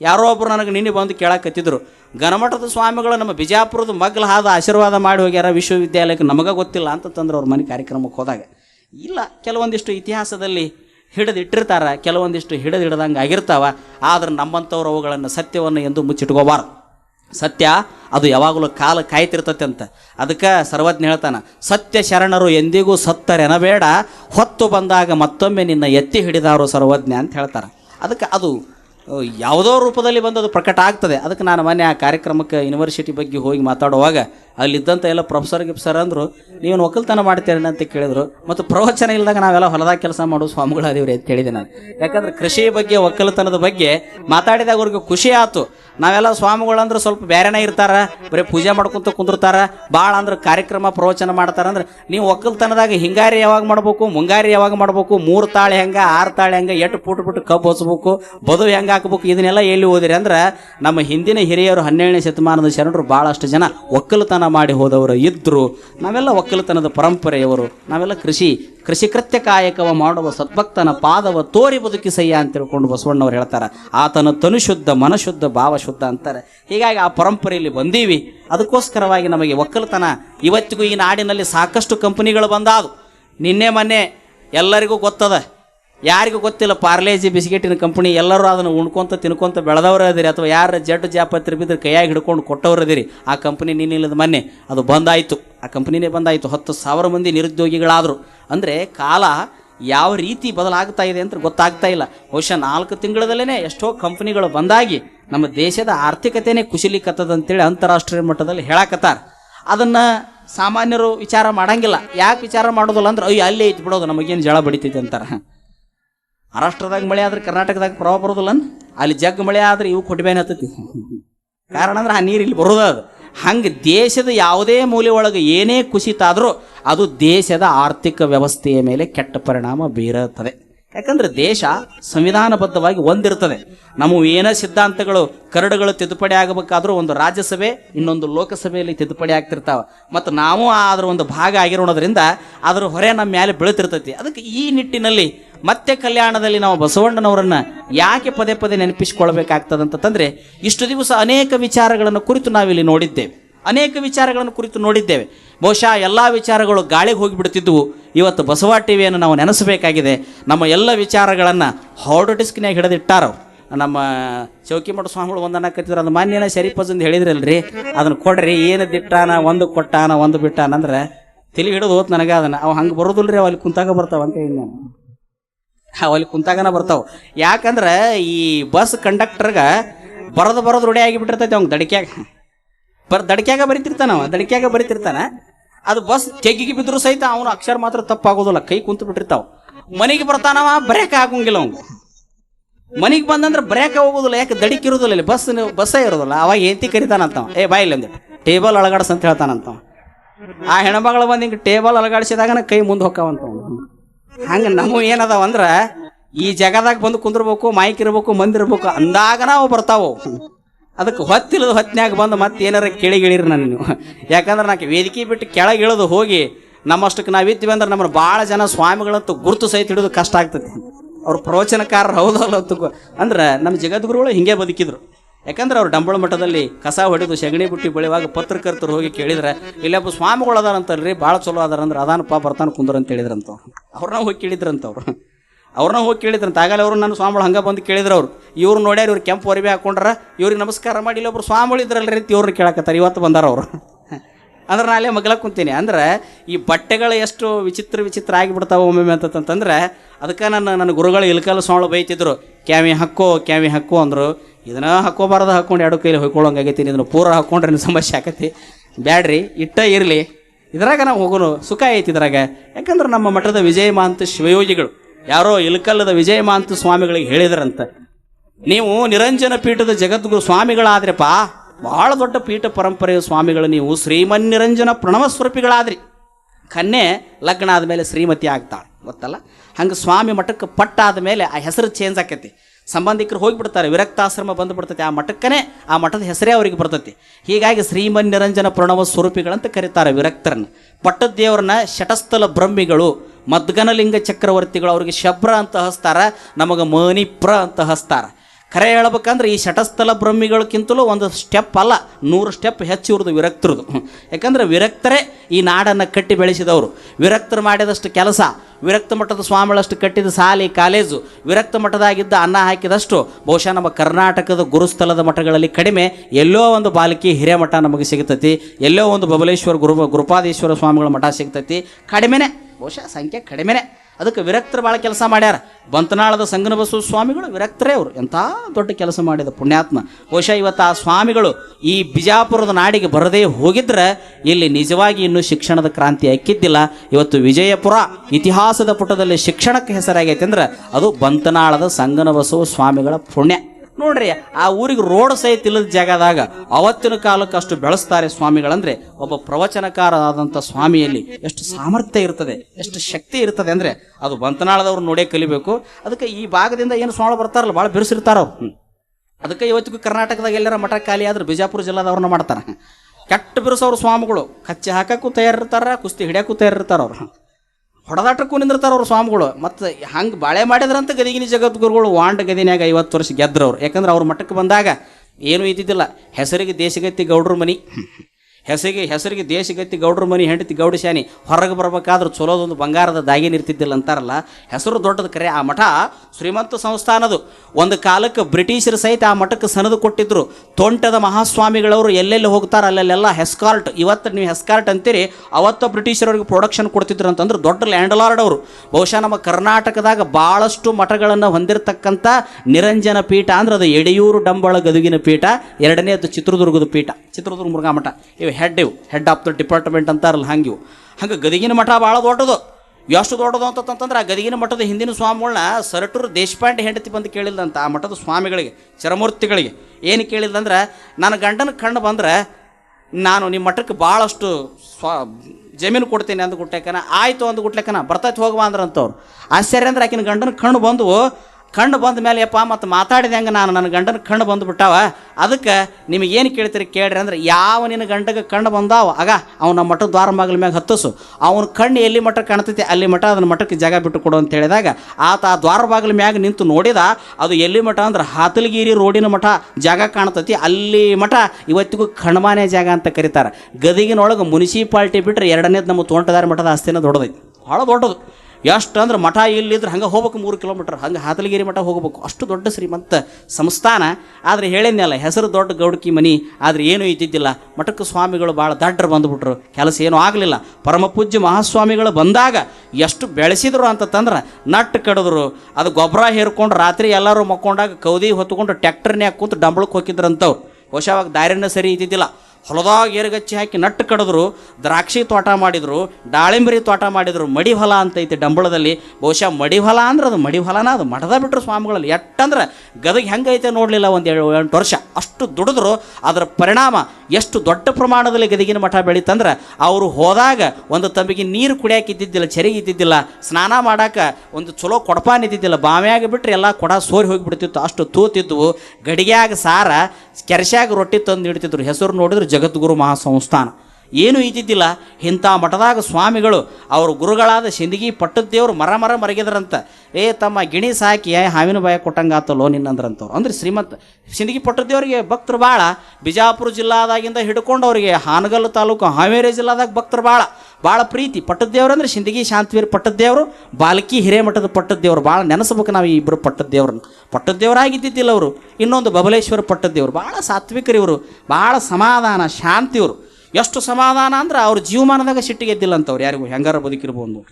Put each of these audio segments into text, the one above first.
ಯಾರೋ ಒಬ್ಬರು ನನಗೆ ನಿನ್ನೆ ಬಂದು ಕೇಳಕತ್ತಿದ್ರು ಗಣಮಠದ ಸ್ವಾಮಿಗಳು ನಮ್ಮ ಬಿಜಾಪುರದ ಮಗ್ಲ ಹಾದ ಆಶೀರ್ವಾದ ಮಾಡಿ ಹೋಗ್ಯಾರ ವಿಶ್ವವಿದ್ಯಾಲಯಕ್ಕೆ ನಮಗೆ ಗೊತ್ತಿಲ್ಲ ಅಂತಂದ್ರೆ ಅವ್ರ ಮನೆ ಕಾರ್ಯಕ್ರಮಕ್ಕೆ ಹೋದಾಗ. ಇಲ್ಲ, ಕೆಲವೊಂದಿಷ್ಟು ಇತಿಹಾಸದಲ್ಲಿ ಹಿಡಿದಿಟ್ಟಿರ್ತಾರ, ಕೆಲವೊಂದಿಷ್ಟು ಹಿಡಿದು ಹಿಡ್ದಂಗೆ ಆಗಿರ್ತಾವ, ಆದ್ರೆ ನಮ್ಮಂಥವ್ರು ಅವುಗಳನ್ನು ಸತ್ಯವನ್ನು ಎಂದು ಮುಚ್ಚಿಟ್ಕೋಬಾರ್ದು. ಸತ್ಯ, ಅದು ಯಾವಾಗಲೂ ಕಾಲ ಕಾಯ್ತಿರ್ತತೆ ಅಂತ. ಅದಕ್ಕೆ ಸರ್ವಜ್ಞ ಹೇಳ್ತಾನೆ, ಸತ್ಯ ಶರಣರು ಎಂದಿಗೂ ಸತ್ತರೆನಬೇಡ ಹೊತ್ತು ಬಂದಾಗ ಮತ್ತೊಮ್ಮೆ ನಿನ್ನ ಎತ್ತಿ ಹಿಡಿದಾರು ಸರ್ವಜ್ಞ ಅಂತ ಹೇಳ್ತಾರೆ. ಅದಕ್ಕೆ ಅದು ಯಾವುದೋ ರೂಪದಲ್ಲಿ ಬಂದು ಅದು ಪ್ರಕಟ ಆಗ್ತದೆ. ಅದಕ್ಕೆ ನಾನು ಮೊನ್ನೆ ಆ ಕಾರ್ಯಕ್ರಮಕ್ಕೆ ಯೂನಿವರ್ಸಿಟಿ ಬಗ್ಗೆ ಹೋಗಿ ಮಾತಾಡುವಾಗ ಅಲ್ಲಿದ್ದಂಥ ಎಲ್ಲ ಪ್ರೊಫೆಸರ್ ಗಿಪ್ಸರ್ ಅಂದರು ನೀವು ಒಕ್ಕಲ್ತನ ಮಾಡ್ತೀರೇನ ಅಂತ ಕೇಳಿದ್ರು. ಮತ್ತು ಪ್ರವಚನ ಇಲ್ಲದಾಗ ನಾವೆಲ್ಲ ಹೊಲದಾಗ ಕೆಲಸ ಮಾಡೋ ಸ್ವಾಮಿಗಳು ಅದೀವ್ರಿ ಅಂತ ಹೇಳಿದೆ ನಾನು. ಯಾಕಂದ್ರೆ ಕೃಷಿ ಬಗ್ಗೆ, ಒಕ್ಕಲತನದ ಬಗ್ಗೆ ಮಾತಾಡಿದಾಗ ಅವ್ರಿಗೆ ಖುಷಿ ಆಯ್ತು ನಾವೆಲ್ಲ ಸ್ವಾಮಿಗಳಂದ್ರೆ ಸ್ವಲ್ಪ ಬೇರೆನೇ ಇರ್ತಾರ, ಬರೀ ಪೂಜೆ ಮಾಡ್ಕೊಂತ ಕುಂದಿರ್ತಾರ ಭಾಳ ಅಂದ್ರೆ ಕಾರ್ಯಕ್ರಮ ಪ್ರವಚನ ಮಾಡ್ತಾರ ಅಂದ್ರೆ, ನೀವು ಒಕ್ಕಲ್ತನದಾಗ ಹಿಂಗಾರಿ ಯಾವಾಗ ಮಾಡ್ಬೇಕು, ಮುಂಗಾರಿ ಯಾವಾಗ ಮಾಡ್ಬೇಕು, ಮೂರು ತಾಳೆ ಹೆಂಗೆ, ಆರು ತಾಳೆ ಹೆಂಗೆ ಎಟ್ಟು ಪುಟ್ ಬಿಟ್ಟು ಕಬ್ಬು ಹೊಸಬೇಕು ಬದು ಹೆಂಗೆ ಹಾಕ್ಬೇಕು, ಇದನ್ನೆಲ್ಲ ಎಲ್ಲಿ ಓದಿರಿ ಅಂದ್ರೆ, ನಮ್ಮ ಹಿಂದಿನ ಹಿರಿಯರು ಹನ್ನೆರಡನೇ ಶತಮಾನದ ಶರಣರು ಭಾಳಷ್ಟು ಜನ ಒಕ್ಕಲತನ ಮಾಡಿ ಹೋದವರು ಇದ್ದರು ನಾವೆಲ್ಲ ಒಕ್ಕಲತನದ ಪರಂಪರೆಯವರು. ನಾವೆಲ್ಲ ಕೃಷಿ ಕೃಷಿ ಕೃತ್ಯ ಕಾಯಕವ ಮಾಡುವ ಸದ್ಭಕ್ತನ ಪಾದವ ತೋರಿ ಬದುಕಿಸಯ್ಯ ಅಂತ ತಿಳ್ಕೊಂಡು ಬಸವಣ್ಣವ್ರು ಹೇಳ್ತಾರೆ. ಆತನ ತನುಶುದ್ಧ, ಮನಶುದ್ಧ ಭಾವ ಶುದ್ಧ ಅಂತಾರೆ. ಹೀಗಾಗಿ ಆ ಪರಂಪರೆಯಲ್ಲಿ ಬಂದೀವಿ. ಅದಕ್ಕೋಸ್ಕರವಾಗಿ ನಮಗೆ ಒಕ್ಕಲತನ ಇವತ್ತಿಗೂ ಈ ನಾಡಿನಲ್ಲಿ ಸಾಕಷ್ಟು ಕಂಪನಿಗಳು ಬಂದಾದು. ನಿನ್ನೆ ಮೊನ್ನೆ ಎಲ್ಲರಿಗೂ ಗೊತ್ತದ. ಯಾರಿಗೂ ಗೊತ್ತಿಲ್ಲ, ಪಾರ್ಲೇಜಿ ಬಿಸ್ಕೆಟಿನ ಕಂಪ್ನಿ ಎಲ್ಲರೂ ಅದನ್ನು ಉಣ್ಕೊಂತ, ತಿನ್ಕೊಂತ ಬೆಳೆದವ್ರು ಅದಿರಿ ಅಥವಾ ಯಾರು ಜಡ್ಡು ಜಾಪತ್ರಿ ಬಿದ್ದರೆ ಕೈಯಾಗಿ ಹಿಡ್ಕೊಂಡು ಕೊಟ್ಟವ್ರು ಅದಿರಿ ಆ ಕಂಪ್ನಿ ನಿನ್ನಿಲ್ಲದ ಮೊನ್ನೆ, ಅದು ಬಂದಾಯಿತು. ಆ ಕಂಪ್ನಿನೇ ಬಂದಾಯಿತು. ಹತ್ತು ಸಾವಿರ ಮಂದಿ ನಿರುದ್ಯೋಗಿಗಳಾದರು. ಅಂದರೆ ಕಾಲ ಯಾವ ರೀತಿ ಬದಲಾಗ್ತಾ ಇದೆ ಅಂತ ಗೊತ್ತಾಗ್ತಾ ಇಲ್ಲ. ಬಹುಶಃ ನಾಲ್ಕು ತಿಂಗಳದಲ್ಲೇ ಎಷ್ಟೋ ಕಂಪ್ನಿಗಳು ಬಂದಾಗಿ ನಮ್ಮ ದೇಶದ ಆರ್ಥಿಕತೆನೇ ಅಂತೇಳಿ ಅಂತಾರಾಷ್ಟ್ರೀಯ ಮಟ್ಟದಲ್ಲಿ ಹೇಳಾಕತ್ತಾರ. ಅದನ್ನು ಸಾಮಾನ್ಯರು ವಿಚಾರ ಮಾಡಂಗಿಲ್ಲ. ಯಾಕೆ ವಿಚಾರ ಮಾಡೋದಿಲ್ಲ ಅಂದ್ರೆ, ಅಯ್ಯೋ, ಅಲ್ಲೇ ಇತ್ತು ಬಿಡೋದು ನಮಗೇನು ಜಳ ಬಡಿತೈತೆ ಅಂತಾರೆ. ಮಹಾರಾಷ್ಟ್ರದಾಗ ಮಳೆ ಆದ್ರೆ ಕರ್ನಾಟಕದಾಗ ಪ್ರವಾಹ ಬರೋದಿಲ್ಲನ್ ಅಲ್ಲಿ ಜಗ್ ಮಳೆ ಆದ್ರೆ ಇವು ಕೊಟ್ಬೇನೆ ಹತ್ತತಿ. ಕಾರಣ ಅಂದ್ರೆ ಆ ನೀರು ಇಲ್ಲಿ ಬರೋದ ಅದು. ಹಂಗೆ ದೇಶದ ಯಾವುದೇ ಮೂಲೆ ಒಳಗೆ ಏನೇ ಕುಸಿತಾದರೂ ಅದು ದೇಶದ ಆರ್ಥಿಕ ವ್ಯವಸ್ಥೆಯ ಮೇಲೆ ಕೆಟ್ಟ ಪರಿಣಾಮ ಬೀರುತ್ತದೆ. ಯಾಕಂದ್ರೆ ದೇಶ ಸಂವಿಧಾನಬದ್ಧವಾಗಿ ಒಂದಿರ್ತದೆ ನಮ್ಮ ಏನೇ ಸಿದ್ಧಾಂತಗಳು, ಕರಡುಗಳು ತಿದ್ದುಪಡಿ ಆಗಬೇಕಾದ್ರೂ ಒಂದು ರಾಜ್ಯಸಭೆ, ಇನ್ನೊಂದು ಲೋಕಸಭೆಯಲ್ಲಿ ತಿದ್ದುಪಡಿ ಆಗ್ತಿರ್ತಾವ. ಮತ್ತು ನಾವು ಅದರ ಒಂದು ಭಾಗ ಆಗಿರೋದ್ರಿಂದ ಅದರ ಹೊರೆ ನಮ್ಮ ಮೇಲೆ ಬೀಳ್ತಿರ್ತೈತಿ. ಅದಕ್ಕೆ ಈ ನಿಟ್ಟಿನಲ್ಲಿ ಮತ್ತೆ ಕಲ್ಯಾಣದಲ್ಲಿ ನಾವು ಬಸವಣ್ಣನವರನ್ನ ಯಾಕೆ ಪದೇ ಪದೇ ನೆನಪಿಸಿಕೊಳ್ಬೇಕಾಗ್ತದಂತಂದ್ರೆ ಇಷ್ಟು ದಿವಸ ಅನೇಕ ವಿಚಾರಗಳನ್ನು ಕುರಿತು ನಾವಿಲ್ಲಿ ನೋಡಿದ್ದೇವೆ. ಅನೇಕ ವಿಚಾರಗಳನ್ನು ಕುರಿತು ನೋಡಿದ್ದೇವೆ. ಬಹುಶಃ ಎಲ್ಲ ವಿಚಾರಗಳು ಗಾಳಿಗೆ ಹೋಗಿಬಿಡ್ತಿದ್ವು. ಇವತ್ತು ಬಸವ ಟಿವಿಯನ್ನು ನಾವು ನೆನೆಸಬೇಕಾಗಿದೆ. ನಮ್ಮ ಎಲ್ಲ ವಿಚಾರಗಳನ್ನು ಹಾರ್ಡ್ ಡಿಸ್ಕ್ನಾಗ ಹಿಡಿದಿಟ್ಟಾರ. ನಮ್ಮ ಚೌಕಿಮಠ ಸ್ವಾಮಿಗಳು ಒಂದನ್ನ ಕತ್ತಿದ್ರು ಅದು ಮಾನ್ಯನ ಅಂತ ಹೇಳಿದ್ರಲ್ರಿ. ಅದನ್ನು ಕೊಡ್ರಿ ಏನು ದಿಟ್ಟಾನ ಒಂದು ಕೊಟ್ಟಾನ, ಒಂದು ಬಿಟ್ಟಾನ ಅಂದ್ರೆ ತಲೆ ಹಿಡಿದು ಹೋತ್ ನನಗೆ ಅದನ್ನ. ಅವು ಹಂಗೆ ರೀ ಅಲ್ಲಿ ಕುಂತಾಗ ಬರ್ತಾವ ಅಂತ ಹೇಳಿ ನಾನು. ಅವ್ ಅಲ್ಲಿ ಕುಂತಾಗನ ಬರ್ತಾವ. ಯಾಕಂದ್ರೆ ಈ ಬಸ್ ಕಂಡಕ್ಟರ್ಗ ಬರೋದು ಬರೋದು ರೂಢಿ ಆಗಿಬಿಟ್ಟಿರ್ತೈತೆ ಅವ್ನು ದಡಿಕ್ಯಾಗ. ಬರ್ ದಡಕ್ಯಾಗ ಅವ, ದಡಿಕ್ಯಾಗ ಬರಿತಿರ್ತಾನ. ಅದು ಬಸ್ ತೆಗಿಗೆ ಬಿದ್ರು ಸಹಿತ ಅವನು ಅಕ್ಷರ ಮಾತ್ರ ತಪ್ಪಾಗೋದಿಲ್ಲ, ಕೈ ಕುಂತು ಬಿಟ್ಟಿರ್ತಾವ. ಮನೆಗೆ ಬರ್ತಾನವ ಬ್ರೇಕ್ ಆಗಂಗಿಲ್ಲ ಅವ್ನು. ಮನೆಗೆ ಬಂದಂದ್ರೆ ಬ್ರೇಕ್ ಹೋಗೋದಿಲ್ಲ, ಯಾಕೆ ದಡಿಕ್ ಇರೋದಿಲ್ಲ ಇಲ್ಲಿ ಬಸ್ ಬಸ್ಸೇ ಇರೋದಿಲ್ಲ. ಅವಾಗ ಏಂತಿ ಕರಿತಾನಂತವ ಏ ಬಾಯಿಲ್ಲ ಅಂದೆ. ಟೇಬಲ್ ಅಳಗಾಡ್ಸ ಅಂತ ಹೇಳ್ತಾನಂತವ ಆ ಹೆಣ್ಮಗಳು ಬಂದು ಹಿಂಗೆ ಟೇಬಲ್ ಅಲಗಾಡಿಸಿದಾಗ ಕೈ ಮುಂದೆ ಹೊಕ್ಕಾವಂತ ಹಂಗೆ ನಮ್ಮ ಏನದಾವ ಅಂದ್ರೆ, ಈ ಜಗದಾಗ ಬಂದು ಕುಂದಿರ್ಬೇಕು ಮೈಕ್ ಇರ್ಬೇಕು ಮಂದಿ ಇರ್ಬೇಕು ಅಂದಾಗ ನಾವು ಬರ್ತಾವು ಅದಕ್ಕೆ ಹೊತ್ತಿಲ್ಲದ ಹೊತ್ತಿನಾಗ ಬಂದು ಮತ್ತೆ ಏನಾರ ಕೆಳಗಿಳಿರಿ ನಾನು ನೀವು. ಯಾಕಂದ್ರೆ ನಾಕೆ ವೇದಿಕೆ ಬಿಟ್ಟು ಕೆಳಗೆ ಇಳಿದು ಹೋಗಿ ನಮ್ಮಷ್ಟಕ್ಕೆ ನಾವು ನಾವಿದ್ವಿ ಅಂದ್ರೆ ನಮ್ಮ ಭಾಳ ಜನ ಸ್ವಾಮಿಗಳಂತೂ ಗುರುತು ಸಹಿತ ಹಿಡಿದು ಕಷ್ಟ ಆಗ್ತದೆ. ಅವ್ರ ಪ್ರವಚನಕಾರರು ಹೌದಲ್ಲ ಅಂದ್ರೆ ನಮ್ಮ ಜಗದ್ಗುರುಗಳು ಹಿಂಗೆ ಬದುಕಿದ್ರು. ಯಾಕಂದ್ರೆ ಅವ್ರು ಡಂಬಳ ಮಠದಲ್ಲಿ ಕಸ ಹೊಡೆದು ಸಗಣಿ ಬುಟ್ಟಿ ಬೆಳೆಯುವಾಗ ಪತ್ರಕರ್ತರು ಹೋಗಿ ಕೇಳಿದ್ರೆ ಇಲ್ಲೊಬ್ಬ ಸ್ವಾಮಿಗಳು ಅದಾರಂತಲ್ರಿ ಭಾಳ ಚಲೋ ಅದಾರಂದ್ರೆ ಅದಾನಪ್ಪ ಬರ್ತಾನೆ ಕುಂದ್ರ ಅಂತ ಹೇಳಿದ್ರಂತ ಅವ್ರು. ಅವ್ರನ್ನ ಹೋಗಿ ಕೇಳಿದ್ರಂತ ಅವ್ರು. ಅವ್ರನ್ನ ಹೋಗಿ ಕೇಳಿದ್ರು. ಆಗಲೇ ಅವರು ನನ್ನ ಸ್ವಾಮಿಗಳು ಹಂಗೆ ಬಂದು ಕೇಳಿದ್ರು ಅವ್ರು. ಇವ್ರು ನೋಡ್ಯಾರ ಇವ್ರು ಕೆಂಪು ಒರಿವೆ ಹಾಕೊಂಡ್ರ, ಇವ್ರಿಗೆ ನಮಸ್ಕಾರ ಮಾಡಿ, ಇಲ್ಲೊಬ್ರು ಸ್ವಾಮಿಗಳು ಇದ್ರಲ್ರಿ ರೀತಿ ಇವ್ರನ್ನ ಕೇಳಕತ್ತಾರೆ. ಇವತ್ತು ಬಂದಾರ ಅವರು. ಅಂದ್ರೆ ನಾಳೆ ಮಗ್ಲಕ್ಕೆ ಕುಂತೀನಿ. ಅಂದ್ರೆ ಈ ಬಟ್ಟೆಗಳು ಎಷ್ಟು ವಿಚಿತ್ರ ವಿಚಿತ್ರ ಆಗಿಬಿಡ್ತಾವೆ ಒಮ್ಮೊಮ್ಮೆ ಅಂತಂತಂದ್ರೆ, ಅದಕ್ಕೆ ನನ್ನ ನನ್ನ ಗುರುಗಳು ಇಲ್ಕಲ್ ಸೋಳು ಬೈತಿದ್ರು. ಕ್ಯಾವಿ ಹಾಕೋ ಕ್ಯಾವಿ ಹಾಕೋ ಅಂದರು. ಇದನ್ನ ಹಾಕೋಬಾರ್ದು ಹಾಕೊಂಡು ಎರಡು ಕೈಲಿ ಹೊಯ್ಕೊಳ್ಳೋಂಗೆ ಆಗೈತಿ. ಇದನ್ನು ಪೂರ ಹಾಕೊಂಡ್ರೆ ನಿನ್ನ ಸಮಸ್ಯೆ ಆಕತಿ ಬ್ಯಾಡ್ರಿ, ಇಟ್ಟ ಇರಲಿ. ಇದ್ರಾಗ ನಾವು ಹೋಗೋನು. ಸುಖ ಐತಿ ಇದ್ರಾಗ. ಯಾಕಂದ್ರೆ ನಮ್ಮ ಮಠದ ವಿಜಯಮಾಂತ ಶಿವಯೋಗಿಗಳು. ಯಾರೋ ಇಲ್ಕಲ್ಲದ ವಿಜಯಮಾಂತ ಸ್ವಾಮಿಗಳಿಗೆ ಹೇಳಿದ್ರಂತ. ನೀವು ನಿರಂಜನ ಪೀಠದ ಜಗದ್ಗುರು ಸ್ವಾಮಿಗಳಾದ್ರಪ್ಪ ಬಹಳ ದೊಡ್ಡ ಪೀಠ ಪರಂಪರೆಯ ಸ್ವಾಮಿಗಳು ನೀವು ಶ್ರೀಮನ್ ನಿರಂಜನ ಪ್ರಣವ ಸ್ವರೂಪಿಗಳಾದ್ರಿ ಕನ್ಯೆ ಲಗ್ನ ಆದಮೇಲೆ ಶ್ರೀಮತಿ ಆಗ್ತಾಳೆ, ಗೊತ್ತಲ್ಲ? ಹಂಗೆ ಸ್ವಾಮಿ ಮಠಕ್ಕೆ ಪಟ್ಟಾದ ಮೇಲೆ ಆ ಹೆಸರು ಚೇಂಜ್ ಆಕೈತಿ. ಸಂಬಂಧಿಕರು ಹೋಗಿಬಿಡ್ತಾರೆ, ವಿರಕ್ತಾಶ್ರಮ ಬಂದುಬಿಡ್ತೈತಿ ಆ ಮಠಕ್ಕನೇ, ಆ ಮಠದ ಹೆಸರೇ ಅವರಿಗೆ ಬರ್ತೈತಿ. ಹೀಗಾಗಿ ಶ್ರೀಮನ್ ನಿರಂಜನ ಪ್ರಣವ ಸ್ವರೂಪಿಗಳಂತ ಕರೀತಾರೆ ವಿರಕ್ತರನ್ನ. ಪಟ್ಟದ ದೇವರನ್ನ ಶಟಸ್ಥಲ ಬ್ರಹ್ಮಿಗಳು ಮದ್ಗನಲಿಂಗ ಚಕ್ರವರ್ತಿಗಳು ಅವ್ರಿಗೆ ಶಬ್ರ ಅಂತ ಹಸ್ತಾರ, ನಮಗೆ ಮಣಿಪ್ರ ಅಂತ ಹಸ್ತಾರ. ಖರೆ ಹೇಳ್ಬೇಕಂದ್ರೆ ಈ ಶಟಸ್ಥಲ ಬ್ರಹ್ಮಿಗಳಕ್ಕಿಂತಲೂ ಒಂದು ಸ್ಟೆಪ್ ಅಲ್ಲ, ನೂರು ಸ್ಟೆಪ್ ಹೆಚ್ಚು ಇವ್ರದ್ದು ವಿರಕ್ತರದು. ಯಾಕಂದ್ರೆ ವಿರಕ್ತರೇ ಈ ನಾಡನ್ನು ಕಟ್ಟಿ ಬೆಳೆಸಿದವರು. ವಿರಕ್ತರು ಮಾಡಿದಷ್ಟು ಕೆಲಸ, ವಿರಕ್ತ ಮಠದ ಸ್ವಾಮಿಗಳಷ್ಟು ಕಟ್ಟಿದ ಶಾಲೆ, ಕಾಲೇಜು, ವಿರಕ್ತ ಮಠದಾಗಿದ್ದ ಅನ್ನ ಹಾಕಿದಷ್ಟು, ಬಹುಶಃ ನಮ್ಮ ಕರ್ನಾಟಕದ ಗುರುಸ್ಥಳದ ಮಠಗಳಲ್ಲಿ ಕಡಿಮೆ ಎಲ್ಲೋ ಒಂದು ಬಾಲಕಿ ಹಿರೇಮಠ ನಮಗೆ ಸಿಗ್ತತಿ, ಎಲ್ಲೋ ಒಂದು ಬಬಲೇಶ್ವರ ಗುರು, ಗುರುಪಾದೇಶ್ವರ ಸ್ವಾಮಿಗಳ ಮಠ ಸಿಗ್ತೈತಿ, ಕಡಿಮೆನೆ. ಬಹುಶಃ ಸಂಖ್ಯೆ ಕಡಿಮೆನೆ. ಅದಕ್ಕೆ ವಿರಕ್ತರು ಭಾಳ ಕೆಲಸ ಮಾಡ್ಯಾರ. ಬಂತನಾಳದ ಸಂಗನ ಬಸವ ಸ್ವಾಮಿಗಳು ವಿರಕ್ತರೇ ಅವರು. ಎಂಥ ದೊಡ್ಡ ಕೆಲಸ ಮಾಡಿದ ಪುಣ್ಯಾತ್ಮ. ಬಹುಶಃ ಇವತ್ತು ಆ ಸ್ವಾಮಿಗಳು ಈ ಬಿಜಾಪುರದ ನಾಡಿಗೆ ಬರದೇ ಹೋಗಿದ್ರೆ ಇಲ್ಲಿ ನಿಜವಾಗಿ ಇನ್ನೂ ಶಿಕ್ಷಣದ ಕ್ರಾಂತಿ ಅಕ್ಕಿದ್ದಿಲ್ಲ ಇವತ್ತು ವಿಜಯಪುರ ಇತಿಹಾಸದ ಪುಟದಲ್ಲಿ ಶಿಕ್ಷಣಕ್ಕೆ ಹೆಸರಾಗೈತೆ ಅಂದ್ರೆ ಅದು ಬಂತನಾಳದ ಸಂಗನ ಬಸವ ಸ್ವಾಮಿಗಳ ಪುಣ್ಯ. ನೋಡ್ರಿ, ಆ ಊರಿಗೆ ರೋಡ್ ಸಹಿತ ಇಲ್ಲದ ಜಾಗದಾಗ ಅವತ್ತಿನ ಕಾಲಕ್ಕೆ ಅಷ್ಟು ಬೆಳೆಸ್ತಾರೆ ಸ್ವಾಮಿಗಳಂದ್ರೆ ಒಬ್ಬ ಪ್ರವಚನಕಾರ ಆದಂಥ ಸ್ವಾಮಿಯಲ್ಲಿ ಎಷ್ಟು ಸಾಮರ್ಥ್ಯ ಇರ್ತದೆ, ಎಷ್ಟು ಶಕ್ತಿ ಇರ್ತದೆ ಅಂದ್ರೆ ಅದು ಬಂತನಾಳದವ್ರು ನೋಡೇ ಕಲಿಬೇಕು. ಅದಕ್ಕೆ ಈ ಭಾಗದಿಂದ ಏನು ಸ್ವಾಮಿ ಬರ್ತಾರಲ್ಲ, ಭಾಳ ಬಿರುಸಿರ್ತಾರ ಅವ್ರು. ಅದಕ್ಕೆ ಇವತ್ತಿಗೂ ಕರ್ನಾಟಕದಾಗ ಎಲ್ಲರ ಮಠ ಖಾಲಿ ಆದ್ರೆ ಬಿಜಾಪುರ ಜಿಲ್ಲಾದವ್ರನ್ನ ಮಾಡ್ತಾರೆ. ಕೆಟ್ಟ ಬಿರುಸವ್ರ ಸ್ವಾಮಿಗಳು, ಕಚ್ಚಿ ಹಾಕಕ್ಕೂ ತಯಾರಿರ್ತಾರ, ಕುಸ್ತಿ ಹಿಡಿಯಕ್ಕೂ ತಯಾರಿರ್ತಾರ ಅವ್ರು. ಹೊಡೆದಾಟಕ್ಕೂ ನಿಂದಿರ್ತಾರ ಅವ್ರ ಸ್ವಾಮಿಗಳು. ಮತ್ತು ಹಂಗೆ ಬಾಳೆ ಮಾಡಿದ್ರಂತ ಗದಿಗಿನಿ ಜಗದ್ಗುರುಗಳು ವಾಂಡ ಗದಿನ್ಯಾಗ ಐವತ್ತು ವರ್ಷ ಗೆದ್ರವ್ರು. ಯಾಕಂದ್ರೆ ಅವ್ರ ಮಠಕ್ಕೆ ಬಂದಾಗ ಏನೂ ಇದ್ದಿದ್ದಿಲ್ಲ. ಹೆಸರಿಗೆ ದೇಶಗತ್ತಿ ಗೌಡ್ರ ಮನಿ. ಹೆಸರಿಗೆ ಹೆಸರಿಗೆ ದೇಶಗತ್ತಿ ಗೌಡ್ರ ಮನಿ, ಹೆಂಡತಿ ಗೌಡ ಶಾನಿ ಹೊರಗೆ ಬರಬೇಕಾದ್ರೆ ಚಲೋದೊಂದು ಬಂಗಾರದ ದಾಗಿನ ಇರ್ತಿದ್ದಿಲ್ಲ ಅಂತಾರಲ್ಲ, ಹೆಸರು ದೊಡ್ಡದು ಕರೆ. ಆ ಮಠ ಶ್ರೀಮಂತ ಸಂಸ್ಥಾನದು ಒಂದು ಕಾಲಕ್ಕೆ ಬ್ರಿಟಿಷರು ಸಹಿತ ಆ ಮಠಕ್ಕೆ ಸನದು ಕೊಟ್ಟಿದ್ರು. ತೋಂಟದ ಮಹಾಸ್ವಾಮಿಗಳವರು ಎಲ್ಲೆಲ್ಲಿ ಹೋಗ್ತಾರೆ ಅಲ್ಲೆಲ್ಲ ಹೆಸ್ಕಾರ್ಟ್. ಇವತ್ತು ನೀವು ಹೆಸ್ಕಾರ್ಟ್ ಅಂತೀರಿ, ಅವತ್ತು ಬ್ರಿಟಿಷರವ್ರಿಗೆ ಪ್ರೊಡಕ್ಷನ್ ಕೊಡ್ತಿದ್ರು ಅಂತಂದ್ರೆ ದೊಡ್ಡ ಲ್ಯಾಂಡ್ ಲಾರ್ಡ್ ಅವರು. ಬಹುಶಃ ನಮ್ಮ ಕರ್ನಾಟಕದಾಗ ಭಾಳಷ್ಟು ಮಠಗಳನ್ನು ಹೊಂದಿರತಕ್ಕಂಥ ನಿರಂಜನ ಪೀಠ ಅಂದ್ರೆ ಅದು ಎಡೆಯೂರು ಡಂಬಳ ಗದುಗಿನ ಪೀಠ, ಎರಡನೇದು ಚಿತ್ರದುರ್ಗದ ಪೀಠ, ಚಿತ್ರದುರ್ಗ ಮುರುಘಾ ಮಠ. ಇವು. ಹೆಡ್ ಇವು ಹೆಡ್ ಆಫ್ ದ ಡಿಪಾರ್ಟ್ಮೆಂಟ್ ಅಂತಾರಲ್ಲ ಹಂಗೆ ಇವು. ಹಂಗೆ ಗದಗಿನ ಮಠ ಭಾಳ ದೊಡ್ಡದು. ಎಷ್ಟು ದೊಡ್ಡದು ಅಂತಂತಂದ್ರೆ ಆ ಗದಗಿನ ಮಠದ ಹಿಂದಿನ ಸ್ವಾಮಿಗಳನ್ನ ಸರಟೂರು ದೇಶಪಾಂಡೆ ಹೆಂಡತಿ ಬಂದು ಕೇಳಿಲ್ಲಂತ ಆ ಮಠದ ಸ್ವಾಮಿಗಳಿಗೆ, ಚರಮೂರ್ತಿಗಳಿಗೆ. ಏನು ಕೇಳಿಲ್ಲಂದ್ರೆ, ನನ್ನ ಗಂಡನ ಕಣ್ಣು ಬಂದ್ರೆ, ನಾನು ನಿಮ್ಮ ಮಠಕ್ಕೆ ಭಾಳಷ್ಟು ಸ್ವಾ, ಜಮೀನು ಕೊಡ್ತೀನಿ ಅಂದು ಆಯಿತು ಅಂದು ಗುಟ್ಲೆಕ್ಕನ ಬರ್ತೈತೆ ಹೋಗುವ ಅಂದ್ರಂತವ್ರು. ಆಶ್ಚರ್ಯ ಅಂದ್ರೆ ಆಕಿನ ಗಂಡನ ಕಣ್ಣು ಬಂದವು ಕಣ್ಣು ಬಂದ ಮೇಲೆ, ಯಪ್ಪ, ಮತ್ತು ಮಾತಾಡಿದ ಹೆಂಗೆ ನಾನು, ನನ್ನ ಗಂಡನ ಕಣ್ಣು ಬಂದು ಬಿಟ್ಟಾವ. ಅದಕ್ಕೆ ನಿಮಗೆ ಏನು ಕೇಳ್ತೀರಿ ಕೇಳ್ರಿ ಅಂದ್ರೆ, ಯಾವ ನಿನ್ನ ಗಂಡಗೆ ಕಣ್ಣು ಬಂದಾವ? ಆಗ ಅವನ ಮಠದ ದ್ವಾರ ಮಗಲ ಮ್ಯಾಗ ಹತ್ತಿಸು. ಅವನ ಕಣ್ಣು ಎಲ್ಲಿ ಮಠ ಕಾಣ್ತೈತಿ, ಅಲ್ಲಿ ಮಠ, ಅದನ್ನ ಮಠಕ್ಕೆ ಜಾಗ ಬಿಟ್ಟು ಕೊಡು ಅಂತ ಹೇಳಿದಾಗ, ಆತ ಆ ದ್ವಾರ ಬಾಗಿಲ ಮ್ಯಾಗ ನಿಂತು ನೋಡಿದ, ಅದು ಎಲ್ಲಿ ಮಠ ಅಂದ್ರೆ, ಹಾತಲಗಿರಿ ರೋಡಿನ ಮಠ ಜಾಗ ಕಾಣ್ತೈತಿ. ಅಲ್ಲಿ ಮಠ ಇವತ್ತಿಗೂ ಕಣ್ಮಾನೆ ಜಾಗ ಅಂತ ಕರೀತಾರೆ. ಗದಗಿನೊಳಗೆ ಮುನ್ಸಿಪಾಲ್ಟಿ ಬಿಟ್ಟರೆ ಎರಡನೇದು ನಮ್ಮ ತೋಂಟದಾರ ಮಠದ ಆಸ್ತಿನ ದೊಡ್ಡದೈತಿ. ಭಾಳ ದೊಡ್ಡದು. ಎಷ್ಟು ಅಂದ್ರೆ ಮಠ ಇಲ್ಲಿದ್ರೆ ಹಂಗೆ ಹೋಗ್ಬೇಕು ಮೂರು ಕಿಲೋಮೀಟ್ರ್. ಹಂಗೆ ಹಾತಲಗಿರಿ ಮಠ ಹೋಗ್ಬೇಕು. ಅಷ್ಟು ದೊಡ್ಡ ಶ್ರೀಮಂತ ಸಂಸ್ಥಾನ. ಆದರೆ ಹೇಳಿದ್ನಲ್ಲ, ಹೆಸರು ದೊಡ್ಡ ಗೌಡಕಿ ಮನಿ. ಆದರೆ ಏನೂ ಇದ್ದಿದ್ದಿಲ್ಲ. ಮಠಕ್ಕೆ ಸ್ವಾಮಿಗಳು ಭಾಳ ದಡ್ಡರು ಬಂದುಬಿಟ್ರು. ಕೆಲಸ ಏನೂ ಆಗಲಿಲ್ಲ. ಪರಮಪೂಜ್ಯ ಮಹಾಸ್ವಾಮಿಗಳು ಬಂದಾಗ ಎಷ್ಟು ಬೆಳೆಸಿದ್ರು ಅಂತಂದ್ರೆ ನಟ್ಟು ಕಡಿದ್ರು. ಅದು ಗೊಬ್ಬರ ಹೇರ್ಕೊಂಡು ರಾತ್ರಿ ಎಲ್ಲರೂ ಮಕ್ಕೊಂಡಾಗ ಕೌದಿ ಹೊತ್ಕೊಂಡು ಟ್ಯಾಕ್ಟರ್ನ್ಯಾಗ ಕೂತು ಡಂಬಳಕ್ಕೆ ಹೋಗಿದ್ರಂತವ್ರು ಬಹುಶಃ ಅವಾಗ ದಾರಿನ ಸರಿ ಇದ್ದಿದ್ದಿಲ್ಲ. ಹೊಲದಾಗ ಏರುಗಚ್ಚಿ ಹಾಕಿ ನಟ್ಟು ಕಡಿದ್ರು, ದ್ರಾಕ್ಷಿ ತೋಟ ಮಾಡಿದರು, ದಾಳಿಂಬರಿ ತೋಟ ಮಾಡಿದರು, ಮಡಿಹೊಲ ಅಂತ ಐತಿ ಡಂಬಳದಲ್ಲಿ. ಬಹುಶಃ ಮಡಿಹೊಲ ಅಂದ್ರೆ ಅದು ಮಡಿಹೊಲನ, ಅದು ಮಠದ ಬಿಟ್ಟರು ಸ್ವಾಮಿಗಳಲ್ಲಿ. ಎಟ್ಟಂದ್ರೆ ಗದಗ ಹೆಂಗೈತೆ ನೋಡಲಿಲ್ಲ ಒಂದು ಏಳು ಎಂಟು ವರ್ಷ. ಅಷ್ಟು ದುಡಿದ್ರು, ಅದರ ಪರಿಣಾಮ ಎಷ್ಟು ದೊಡ್ಡ ಪ್ರಮಾಣದಲ್ಲಿ ಗದಗಿನ ಮಠ ಬೆಳೀತಂದ್ರೆ, ಅವರು ಹೋದಾಗ ಒಂದು ತಂಬಿಗೆ ನೀರು ಕುಡಿಯಕ್ಕೆ ಇದ್ದಿದ್ದಿಲ್ಲ, ಚರಿಗೆ ಇದ್ದಿದ್ದಿಲ್ಲ, ಸ್ನಾನ ಮಾಡಕ್ಕೆ ಒಂದು ಚಲೋ ಕೊಡಪಾನ ಇದ್ದಿದ್ದಿಲ್ಲ, ಬಾವ್ಯಾಗ ಬಿಟ್ಟರೆ ಎಲ್ಲ ಕೊಡ ಸೋರಿ ಹೋಗಿಬಿಡ್ತಿತ್ತು. ಅಷ್ಟು ತೂತಿದ್ವು, ಗಡಿಗ್ಯಾಗ ಸಾರ ಕೆರೆಸ್ಯಾಗ ರೊಟ್ಟಿ ತಂದು ಇಡ್ತಿದ್ರು ಹೆಸರು ನೋಡಿದ್ರೆ ಜಗದ್ಗುರು ಮಹಾಸಂಸ್ಥಾನ ಏನೂ ಇದ್ದಿದ್ದಿಲ್ಲ. ಇಂಥ ಮಠದಾಗ ಸ್ವಾಮಿಗಳು ಅವ್ರ ಗುರುಗಳಾದ ಸಿಂದಗಿ ಪಟ್ಟದ್ದೇವ್ರು ಮರ ಮರ ಮರಗಿದ್ರಂತ, ಏ ತಮ್ಮ ಗಿಣಿ ಸಾಕಿ ಹಾವಿನ ಬಾಯ ಕೊಟ್ಟಂಗಾತಲ್ಲೋ ನಿನ್ನಂದ್ರಂತವ್ರು. ಅಂದ್ರೆ ಶ್ರೀಮಂತ ಸಿಂದಗಿ ಪಟ್ಟದ್ದೇವ್ರಿಗೆ ಭಕ್ತರು ಭಾಳ ಬಿಜಾಪುರ ಜಿಲ್ಲಾದಾಗಿಂದ ಹಿಡ್ಕೊಂಡು ಅವರಿಗೆ ಹಾನಗಲ್ ತಾಲೂಕು ಹಾವೇರಿ ಜಿಲ್ಲಾದಾಗ ಭಕ್ತರು ಭಾಳ ಭಾಳ ಪ್ರೀತಿ. ಪಟ್ಟದ್ದೇವ್ರು ಅಂದರೆ ಸಿಂದಗಿ ಶಾಂತವೀರ್ ಪಟ್ಟದ್ದೇವರು ಬಾಲಕಿ ಹಿರೇಮಠದ ಪಟ್ಟದ್ದೇವ್ರು ಭಾಳ ನೆನೆಸ್ಬೇಕು ನಾವು ಈ ಇಬ್ಬರು ಪಟ್ಟದ್ದೇವ್ರನ್ನ ಪಟ್ಟದ್ದೇವರಾಗಿದ್ದಿದ್ದಿಲ್ಲ ಅವರು. ಇನ್ನೊಂದು ಬಬಲೇಶ್ವರ ಪಟ್ಟದ್ದೇವ್ರು ಭಾಳ ಸಾತ್ವಿಕರಿವರು. ಭಾಳ ಸಮಾಧಾನ ಶಾಂತಿ ಇವರು ಎಷ್ಟು ಸಮಾಧಾನ ಅಂದ್ರೆ ಅವ್ರ ಜೀವಮಾನದಾಗ ಸಿಟ್ಟಿಗೆ ಎದ್ದಿಲ್ಲ ಅಂತವ್ರು ಯಾರಿಗೂ ಹೆಂಗಾರ ಬದುಕಿರ್ಬೋದು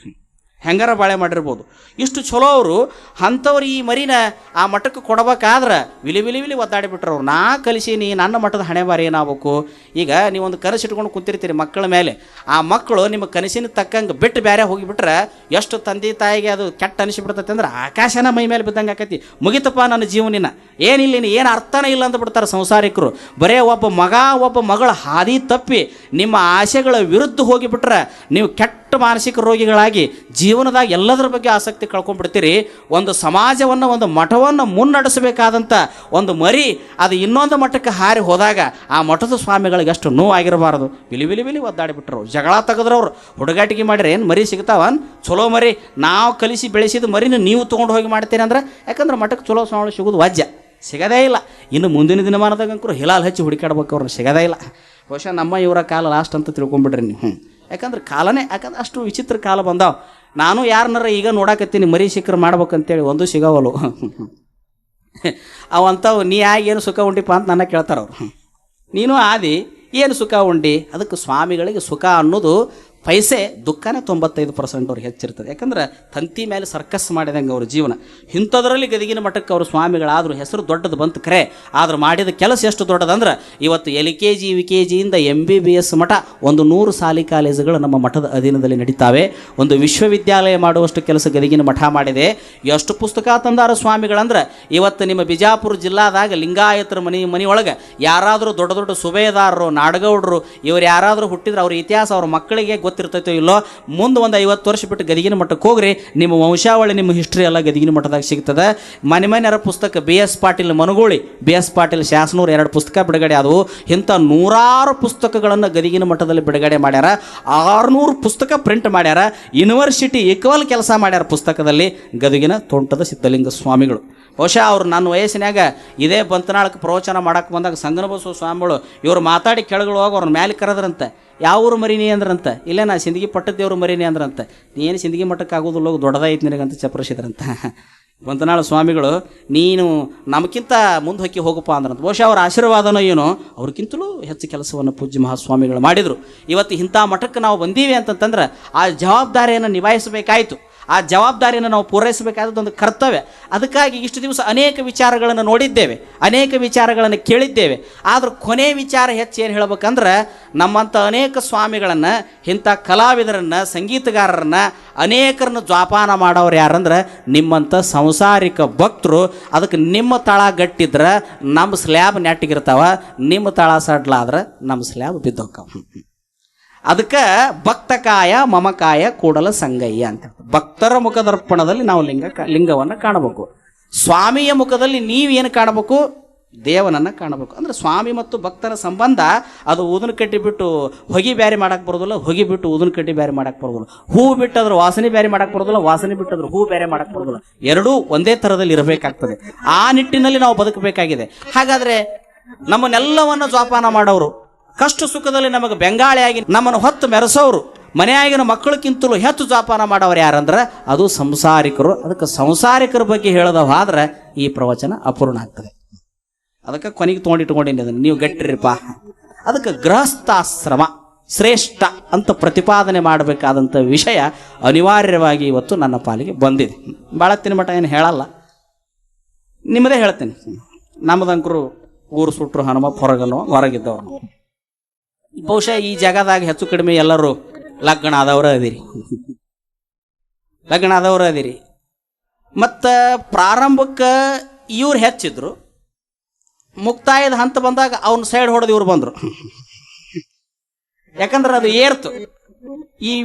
ಹೆಂಗಾರ ಬಾಳೆ ಮಾಡಿರ್ಬೋದು. ಇಷ್ಟು ಚಲೋ ಅವರು, ಅಂಥವ್ರು ಈ ಮರಿನ ಆ ಮಠಕ್ಕೆ ಕೊಡ್ಬೇಕಾದ್ರೆ ವಿಲಿ ವಿಲಿ ವಿಲಿ ಒದ್ದಾಡಿಬಿಟ್ರು ಅವ್ರು. ನಾ ಕಲಿಸೀನಿ, ನನ್ನ ಮಠದ ಹಣೆ ಬಾರಿ ಏನಾಗಬೇಕು? ಈಗ ನೀವೊಂದು ಕನಸು ಇಟ್ಕೊಂಡು ಕೂತಿರ್ತೀರಿ ಮಕ್ಕಳ ಮೇಲೆ. ಆ ಮಕ್ಕಳು ನಿಮ್ಮ ಕನಸಿನ ತಕ್ಕಂಗೆ ಬಿಟ್ಟು ಬೇರೆ ಹೋಗಿಬಿಟ್ರೆ ಎಷ್ಟು ತಂದೆ ತಾಯಿಗೆ ಅದು ಕೆಟ್ಟ ಅನಿಸಿಬಿಡ್ತೈತೆ ಅಂದ್ರೆ ಆಕಾಶನ ಮೈ ಮೇಲೆ ಬಿದ್ದಂಗೆ ಆಕೈತಿ. ಮುಗಿತಪ್ಪ ನನ್ನ ಜೀವನಿನ. ಏನಿಲ್ಲ ಏನು ಅರ್ಥನೇ ಇಲ್ಲ ಅಂತ ಬಿಡ್ತಾರೆ ಸಂಸಾರಿಕರು. ಬರೇ ಒಬ್ಬ ಮಗ, ಒಬ್ಬ ಮಗಳ ಹಾದಿ ತಪ್ಪಿ ನಿಮ್ಮ ಆಸೆಗಳ ವಿರುದ್ಧ ಹೋಗಿಬಿಟ್ರೆ ನೀವು ಕೆಟ್ಟ ಮಾನಸಿಕ ರೋಗಿಗಳಾಗಿ ಜೀವನದಾಗ ಎಲ್ಲದರ ಬಗ್ಗೆ ಆಸಕ್ತಿ ಕಳ್ಕೊಂಡ್ಬಿಡ್ತೀರಿ. ಒಂದು ಸಮಾಜವನ್ನು, ಒಂದು ಮಠವನ್ನು ಮುನ್ನಡೆಸಬೇಕಾದಂಥ ಒಂದು ಮರಿ ಅದು ಇನ್ನೊಂದು ಮಠಕ್ಕೆ ಹಾರಿ ಹೋದಾಗ ಆ ಮಠದ ಸ್ವಾಮಿಗಳಿಗೆ ಅಷ್ಟು ನೋವಾಗಿರಬಾರದು. ಬಿಲಿ ಬಿಲಿ ಬಿಲಿ ಒದ್ದಾಡಿಬಿಟ್ರು. ಜಗಳ ತೆಗೆದ್ರವ್ರು. ಹುಡುಗಾಟಿಕೆ ಮಾಡಿರಿ ಏನು ಮರಿ ಸಿಗ್ತಾವನ್? ಚಲೋ ಮರಿ. ನಾವು ಕಲಿಸಿ ಬೆಳೆಸಿದ ಮರಿನ ನೀವು ತೊಗೊಂಡು ಹೋಗಿ ಮಾಡ್ತೀರಿ ಅಂದ್ರೆ, ಯಾಕಂದ್ರೆ ಮಠಕ್ಕೆ ಚಲೋ ಸ್ವಾಮಿಗಳು ಸಿಗೋದು ವಾಜ್ಯ. ಸಿಗದೇ ಇಲ್ಲ. ಇನ್ನು ಮುಂದಿನ ದಿನಮಾನದಾಗಂಕರು ಹಿಲಾಲ್ ಹಚ್ಚಿ ಹುಡುಕಾಡ್ಬೇಕು ಅವ್ರನ್ನ. ಸಿಗದೇ ಇಲ್ಲ. ಬಹುಶಃ ನಮ್ಮ ಇವರ ಕಾಲ ಲಾಸ್ಟ್ ಅಂತ ತಿಳ್ಕೊಂಬಿಡ್ರಿ ನೀವು. ಯಾಕಂದ್ರೆ ಕಾಲನೇ, ಯಾಕಂದ್ರೆ ಅಷ್ಟು ವಿಚಿತ್ರ ಕಾಲ ಬಂದಾವ. ನಾನು ಯಾರನ್ನಾರ ಈಗ ನೋಡಾಕತ್ತೀನಿ, ಮರಿ ಸಿಕ್ಕರು ಮಾಡ್ಬೇಕಂತೇಳಿ ಒಂದು ಸಿಗವಲು ಅವಂಥವು ನೀ ಆಗಿ ಏನು ಸುಖ ಉಂಡಿಪ್ಪ? ಅಂತ ನನ್ನ ಕೇಳ್ತಾರೆ ಅವ್ರು ನೀನು ಆದಿ, ಏನು ಸುಖ ಉಂಡಿ? ಅದಕ್ಕೆ ಸ್ವಾಮಿಗಳಿಗೆ ಸುಖ ಅನ್ನೋದು ಪೈಸೆ ದುಃಖನೇ ತೊಂಬತ್ತೈದು ಪರ್ಸೆಂಟ್ ಅವ್ರಿಗೆ ಹೆಚ್ಚಿರ್ತದೆ. ಯಾಕಂದ್ರೆ ತಂತಿ ಮೇಲೆ ಸರ್ಕಸ್ ಮಾಡಿದಂಗೆ ಅವ್ರ ಜೀವನ. ಇಂಥದ್ರಲ್ಲಿ ಗದಗಿನ ಮಠಕ್ಕೆ ಅವರು ಸ್ವಾಮಿಗಳಾದರೂ ಹೆಸರು ದೊಡ್ಡದು ಬಂತು ಕರೆ. ಆದ್ರೆ ಮಾಡಿದ ಕೆಲಸ ಎಷ್ಟು ದೊಡ್ಡದಂದ್ರೆ ಇವತ್ತು L K G V K ಜಿಯಿಂದ ಎಂ ಬಿ ಬಿ ಎಸ್ ಮಠ ಒಂದು ನೂರು ಸಾಲಿ ಕಾಲೇಜುಗಳು ನಮ್ಮ ಮಠದ ಅಧೀನದಲ್ಲಿ ನಡೀತಾವೆ. ಒಂದು ವಿಶ್ವವಿದ್ಯಾಲಯ ಮಾಡುವಷ್ಟು ಕೆಲಸ ಗದಗಿನ ಮಠ ಮಾಡಿದೆ. ಎಷ್ಟು ಪುಸ್ತಕ ತಂದಾರ ಸ್ವಾಮಿಗಳಂದ್ರೆ ಇವತ್ತು ನಿಮ್ಮ ಬಿಜಾಪುರ ಜಿಲ್ಲಾದಾಗ ಲಿಂಗಾಯತರ ಮನೆ, ಮನೆಯೊಳಗೆ ಯಾರಾದರೂ ದೊಡ್ಡ ದೊಡ್ಡ ಸುಬೇದಾರರು ನಾಡಗೌಡರು, ಇವ್ರು ಯಾರಾದರೂ ಹುಟ್ಟಿದ್ರೆ ಅವ್ರ ಇತಿಹಾಸ ಅವ್ರ ಮಕ್ಕಳಿಗೆ ಗೊತ್ತಿರ್ತೈತೋ ಇಲ್ಲೋ, ಮುಂದೆ ಒಂದು ಐವತ್ತು ವರ್ಷ ಬಿಟ್ಟು ಗದಿಗಿನ ಮಠಕ್ಕೆ ಹೋಗ್ರಿ, ನಿಮ್ಮ ವಂಶಾವಳಿ, ನಿಮ್ಮ ಹಿಸ್ಟ್ರಿ ಎಲ್ಲ ಗದಿಗಿನ ಮಠದಾಗ ಸಿಗ್ತದೆ. ಮನೆ ಮನೆಯರ ಪುಸ್ತಕ, B S Patil Managoli, B S Patil Shasanur ಎರಡು ಪುಸ್ತಕ ಬಿಡುಗಡೆ ಆದವು. ಇಂಥ ನೂರಾರು ಪುಸ್ತಕಗಳನ್ನು ಗದಿಗಿನ ಮಠದಲ್ಲಿ ಬಿಡುಗಡೆ ಮಾಡ್ಯಾರ. ಆರುನೂರು ಪುಸ್ತಕ ಪ್ರಿಂಟ್ ಮಾಡ್ಯಾರ. ಯೂನಿವರ್ಸಿಟಿ ಈಕ್ವಲ್ ಕೆಲಸ ಮಾಡ್ಯಾರ ಪುಸ್ತಕದಲ್ಲಿ ಗದಗಿನ ತೋಂಟದ ಸಿದ್ಧಲಿಂಗ ಸ್ವಾಮಿಗಳು. ಬಹುಶಃ ಅವ್ರು ನನ್ನ ವಯಸ್ಸಿನಾಗ ಇದೇ ಬಂತನಾಳಕ್ಕೆ ಪ್ರವಚನ ಮಾಡಕ್ಕೆ ಬಂದಾಗ ಸಂಗನಬಸವ ಸ್ವಾಮಿಗಳು ಇವ್ರು ಮಾತಾಡಿ ಕೆಳಗಳು ಹೋಗಿ ಅವ್ರನ್ನ ಮೇಲೆ ಕರೆದ್ರಂತೆ. ಯಾವ ಊರು ಮರಿನಿ ಅಂದ್ರಂತ? ಇಲ್ಲೇ ನಾ ಸಿಂದಗಿ ಪಟ್ಟದೇವ್ರು ಮರೀನಿ ಅಂದ್ರಂತ. ನೀನು ಸಿಂದಗಿ ಮಠಕ್ಕೆ ಆಗೋದಿಲ್ಲ ದೊಡ್ಡದಾಯ್ತು ನಿನಗಂತ ಚಪ್ರಸಿದ್ರಂತ. ಬಂತನಾಳ ಸ್ವಾಮಿಗಳು, ನೀನು ನಮಗಿಂತ ಮುಂದೆ ಹೊಕ್ಕಿ ಹೋಗಪ್ಪ ಅಂದ್ರಂತ. ಬಹುಶಃ ಅವರ ಆಶೀರ್ವಾದನೋ ಏನೋ, ಅವ್ರಿಗಿಂತಲೂ ಹೆಚ್ಚು ಕೆಲಸವನ್ನು ಪೂಜ್ಯ ಮಹಾಸ್ವಾಮಿಗಳು ಮಾಡಿದರು. ಇವತ್ತು ಇಂಥ ಮಠಕ್ಕೆ ನಾವು ಬಂದೀವಿ ಅಂತಂತಂದ್ರೆ ಆ ಜವಾಬ್ದಾರಿಯನ್ನು ನಿಭಾಯಿಸಬೇಕಾಯಿತು. ಆ ಜವಾಬ್ದಾರಿಯನ್ನು ನಾವು ಪೂರೈಸಬೇಕಾದದ್ದು ಒಂದು ಕರ್ತವ್ಯ. ಅದಕ್ಕಾಗಿ ಇಷ್ಟು ದಿವಸ ಅನೇಕ ವಿಚಾರಗಳನ್ನು ನೋಡಿದ್ದೇವೆ, ಅನೇಕ ವಿಚಾರಗಳನ್ನು ಕೇಳಿದ್ದೇವೆ. ಆದರೂ ಕೊನೆ ವಿಚಾರ ಹೆಚ್ಚು ಏನು ಹೇಳ್ಬೇಕಂದ್ರೆ ನಮ್ಮಂಥ ಅನೇಕ ಸ್ವಾಮಿಗಳನ್ನು, ಇಂಥ ಕಲಾವಿದರನ್ನು, ಸಂಗೀತಗಾರರನ್ನು ಅನೇಕರನ್ನು ಜ್ವಾಪಾನ ಮಾಡೋರು ಯಾರಂದ್ರೆ ನಿಮ್ಮಂಥ ಸಂಸಾರಿಕ ಭಕ್ತರು. ಅದಕ್ಕೆ ನಿಮ್ಮ ತಳ ಗಟ್ಟಿದ್ರೆ, ನಮ್ಮ ಸ್ಲ್ಯಾಬ್ ನೆಟ್ಟಿಗಿರ್ತಾವ, ನಿಮ್ಮ ತಳ ಸಡ್ಲಾದ್ರೆ ನಮ್ಮ ಸ್ಲ್ಯಾಬ್ ಬಿದ್ದೋಕ್ಕವ ಅದಕ್ಕೆ ಭಕ್ತಕಾಯ ಮಮಕಾಯ ಕೂಡಲ ಸಂಗಯ್ಯ ಅಂತ ಭಕ್ತರ ಮುಖದರ್ಪಣದಲ್ಲಿ ನಾವು ಲಿಂಗ ಲಿಂಗವನ್ನು ಕಾಣಬೇಕು. ಸ್ವಾಮಿಯ ಮುಖದಲ್ಲಿ ನೀವೇನು ಕಾಣಬೇಕು? ದೇವನನ್ನು ಕಾಣಬೇಕು. ಅಂದ್ರೆ ಸ್ವಾಮಿ ಮತ್ತು ಭಕ್ತರ ಸಂಬಂಧ ಅದು ಊದನ ಕಟ್ಟಿ ಬಿಟ್ಟು ಹೊಗಿ ಬ್ಯಾರಿ ಮಾಡಕ್ಕೆ ಬರೋದಿಲ್ಲ, ಹೊಗೆ ಬಿಟ್ಟು ಊದನ ಕಟ್ಟಿ ಬ್ಯಾರಿ ಮಾಡಕ್ಕೆ ಬರೋದಿಲ್ಲ. ಹೂ ಬಿಟ್ಟು ಅದ್ರ ವಾಸನೆ ಬ್ಯಾರಿ ಮಾಡಕ್ಕೆ ಬರೋದಿಲ್ಲ, ವಾಸನೆ ಬಿಟ್ಟು ಅದ್ರ ಹೂ ಬ್ಯಾರೆ ಮಾಡಕ್ಕೆ ಬರೋದಿಲ್ಲ. ಎರಡೂ ಒಂದೇ ಥರದಲ್ಲಿ ಇರಬೇಕಾಗ್ತದೆ. ಆ ನಿಟ್ಟಿನಲ್ಲಿ ನಾವು ಬದುಕಬೇಕಾಗಿದೆ. ಹಾಗಾದ್ರೆ ನಮ್ಮನ್ನೆಲ್ಲವನ್ನು ಜೋಪಾನ ಮಾಡೋರು ಕಷ್ಟ ಸುಖದಲ್ಲಿ ನಮಗೆ ಬೆಂಗಾಳಿಯಾಗಿ ನಮ್ಮನ್ನು ಹೊತ್ತು ಮೆರೆಸೋರು, ಮನೆಯಾಗಿನ ಮಕ್ಕಳಕ್ಕಿಂತಲೂ ಹೆಚ್ಚು ಜಾಪಾನ ಮಾಡೋರು ಯಾರಂದ್ರೆ ಅದು ಸಂಸಾರಿಕರು. ಅದಕ್ಕೆ ಸಂಸಾರಿಕರ ಬಗ್ಗೆ ಹೇಳದವಾದ್ರೆ ಈ ಪ್ರವಚನ ಅಪೂರ್ಣ ಆಗ್ತದೆ. ಅದಕ್ಕೆ ಕೊನೆಗೆ ತೊಗೊಂಡಿಟ್ಕೊಂಡಿನಿ ಅದನ್ನು. ನೀವು ಗಟ್ಟಿರಿಪ್ಪ. ಅದಕ್ಕೆ ಗೃಹಸ್ಥಾಶ್ರಮ ಶ್ರೇಷ್ಠ ಅಂತ ಪ್ರತಿಪಾದನೆ ಮಾಡಬೇಕಾದಂಥ ವಿಷಯ ಅನಿವಾರ್ಯವಾಗಿ ಇವತ್ತು ನನ್ನ ಪಾಲಿಗೆ ಬಂದಿದೆ. ಭಾಳ ಮಠ ಏನು ಹೇಳಲ್ಲ. ನಿಮ್ಮದೇ ಹೇಳ್ತೀನಿ. ನಮ್ಮದಂಕರು ಊರು ಸುಟ್ಟರು ಹನುಮ ಹೊರಗನು ಹೊರಗಿದ್ದವ್ರು. ನಾವು. ಬಹುಶಃ ಈ ಜಾಗದಾಗ ಹೆಚ್ಚು ಕಡಿಮೆ ಎಲ್ಲರೂ ಲಗ್ನ ಆದವ್ರ ಅದಿರಿ. ಲಗ್ನ ಆದವ್ರ ಅದಿರಿ. ಮತ್ತು ಪ್ರಾರಂಭಕ್ಕೆ ಇವ್ರು ಹೆಚ್ಚಿದ್ರು. ಮುಕ್ತಾಯದ ಹಂತ ಬಂದಾಗ ಅವ್ನ ಸೈಡ್ ಹೊಡೆದು ಇವ್ರು ಬಂದರು. ಯಾಕಂದ್ರೆ ಅದು ಏರ್ತು. ಈ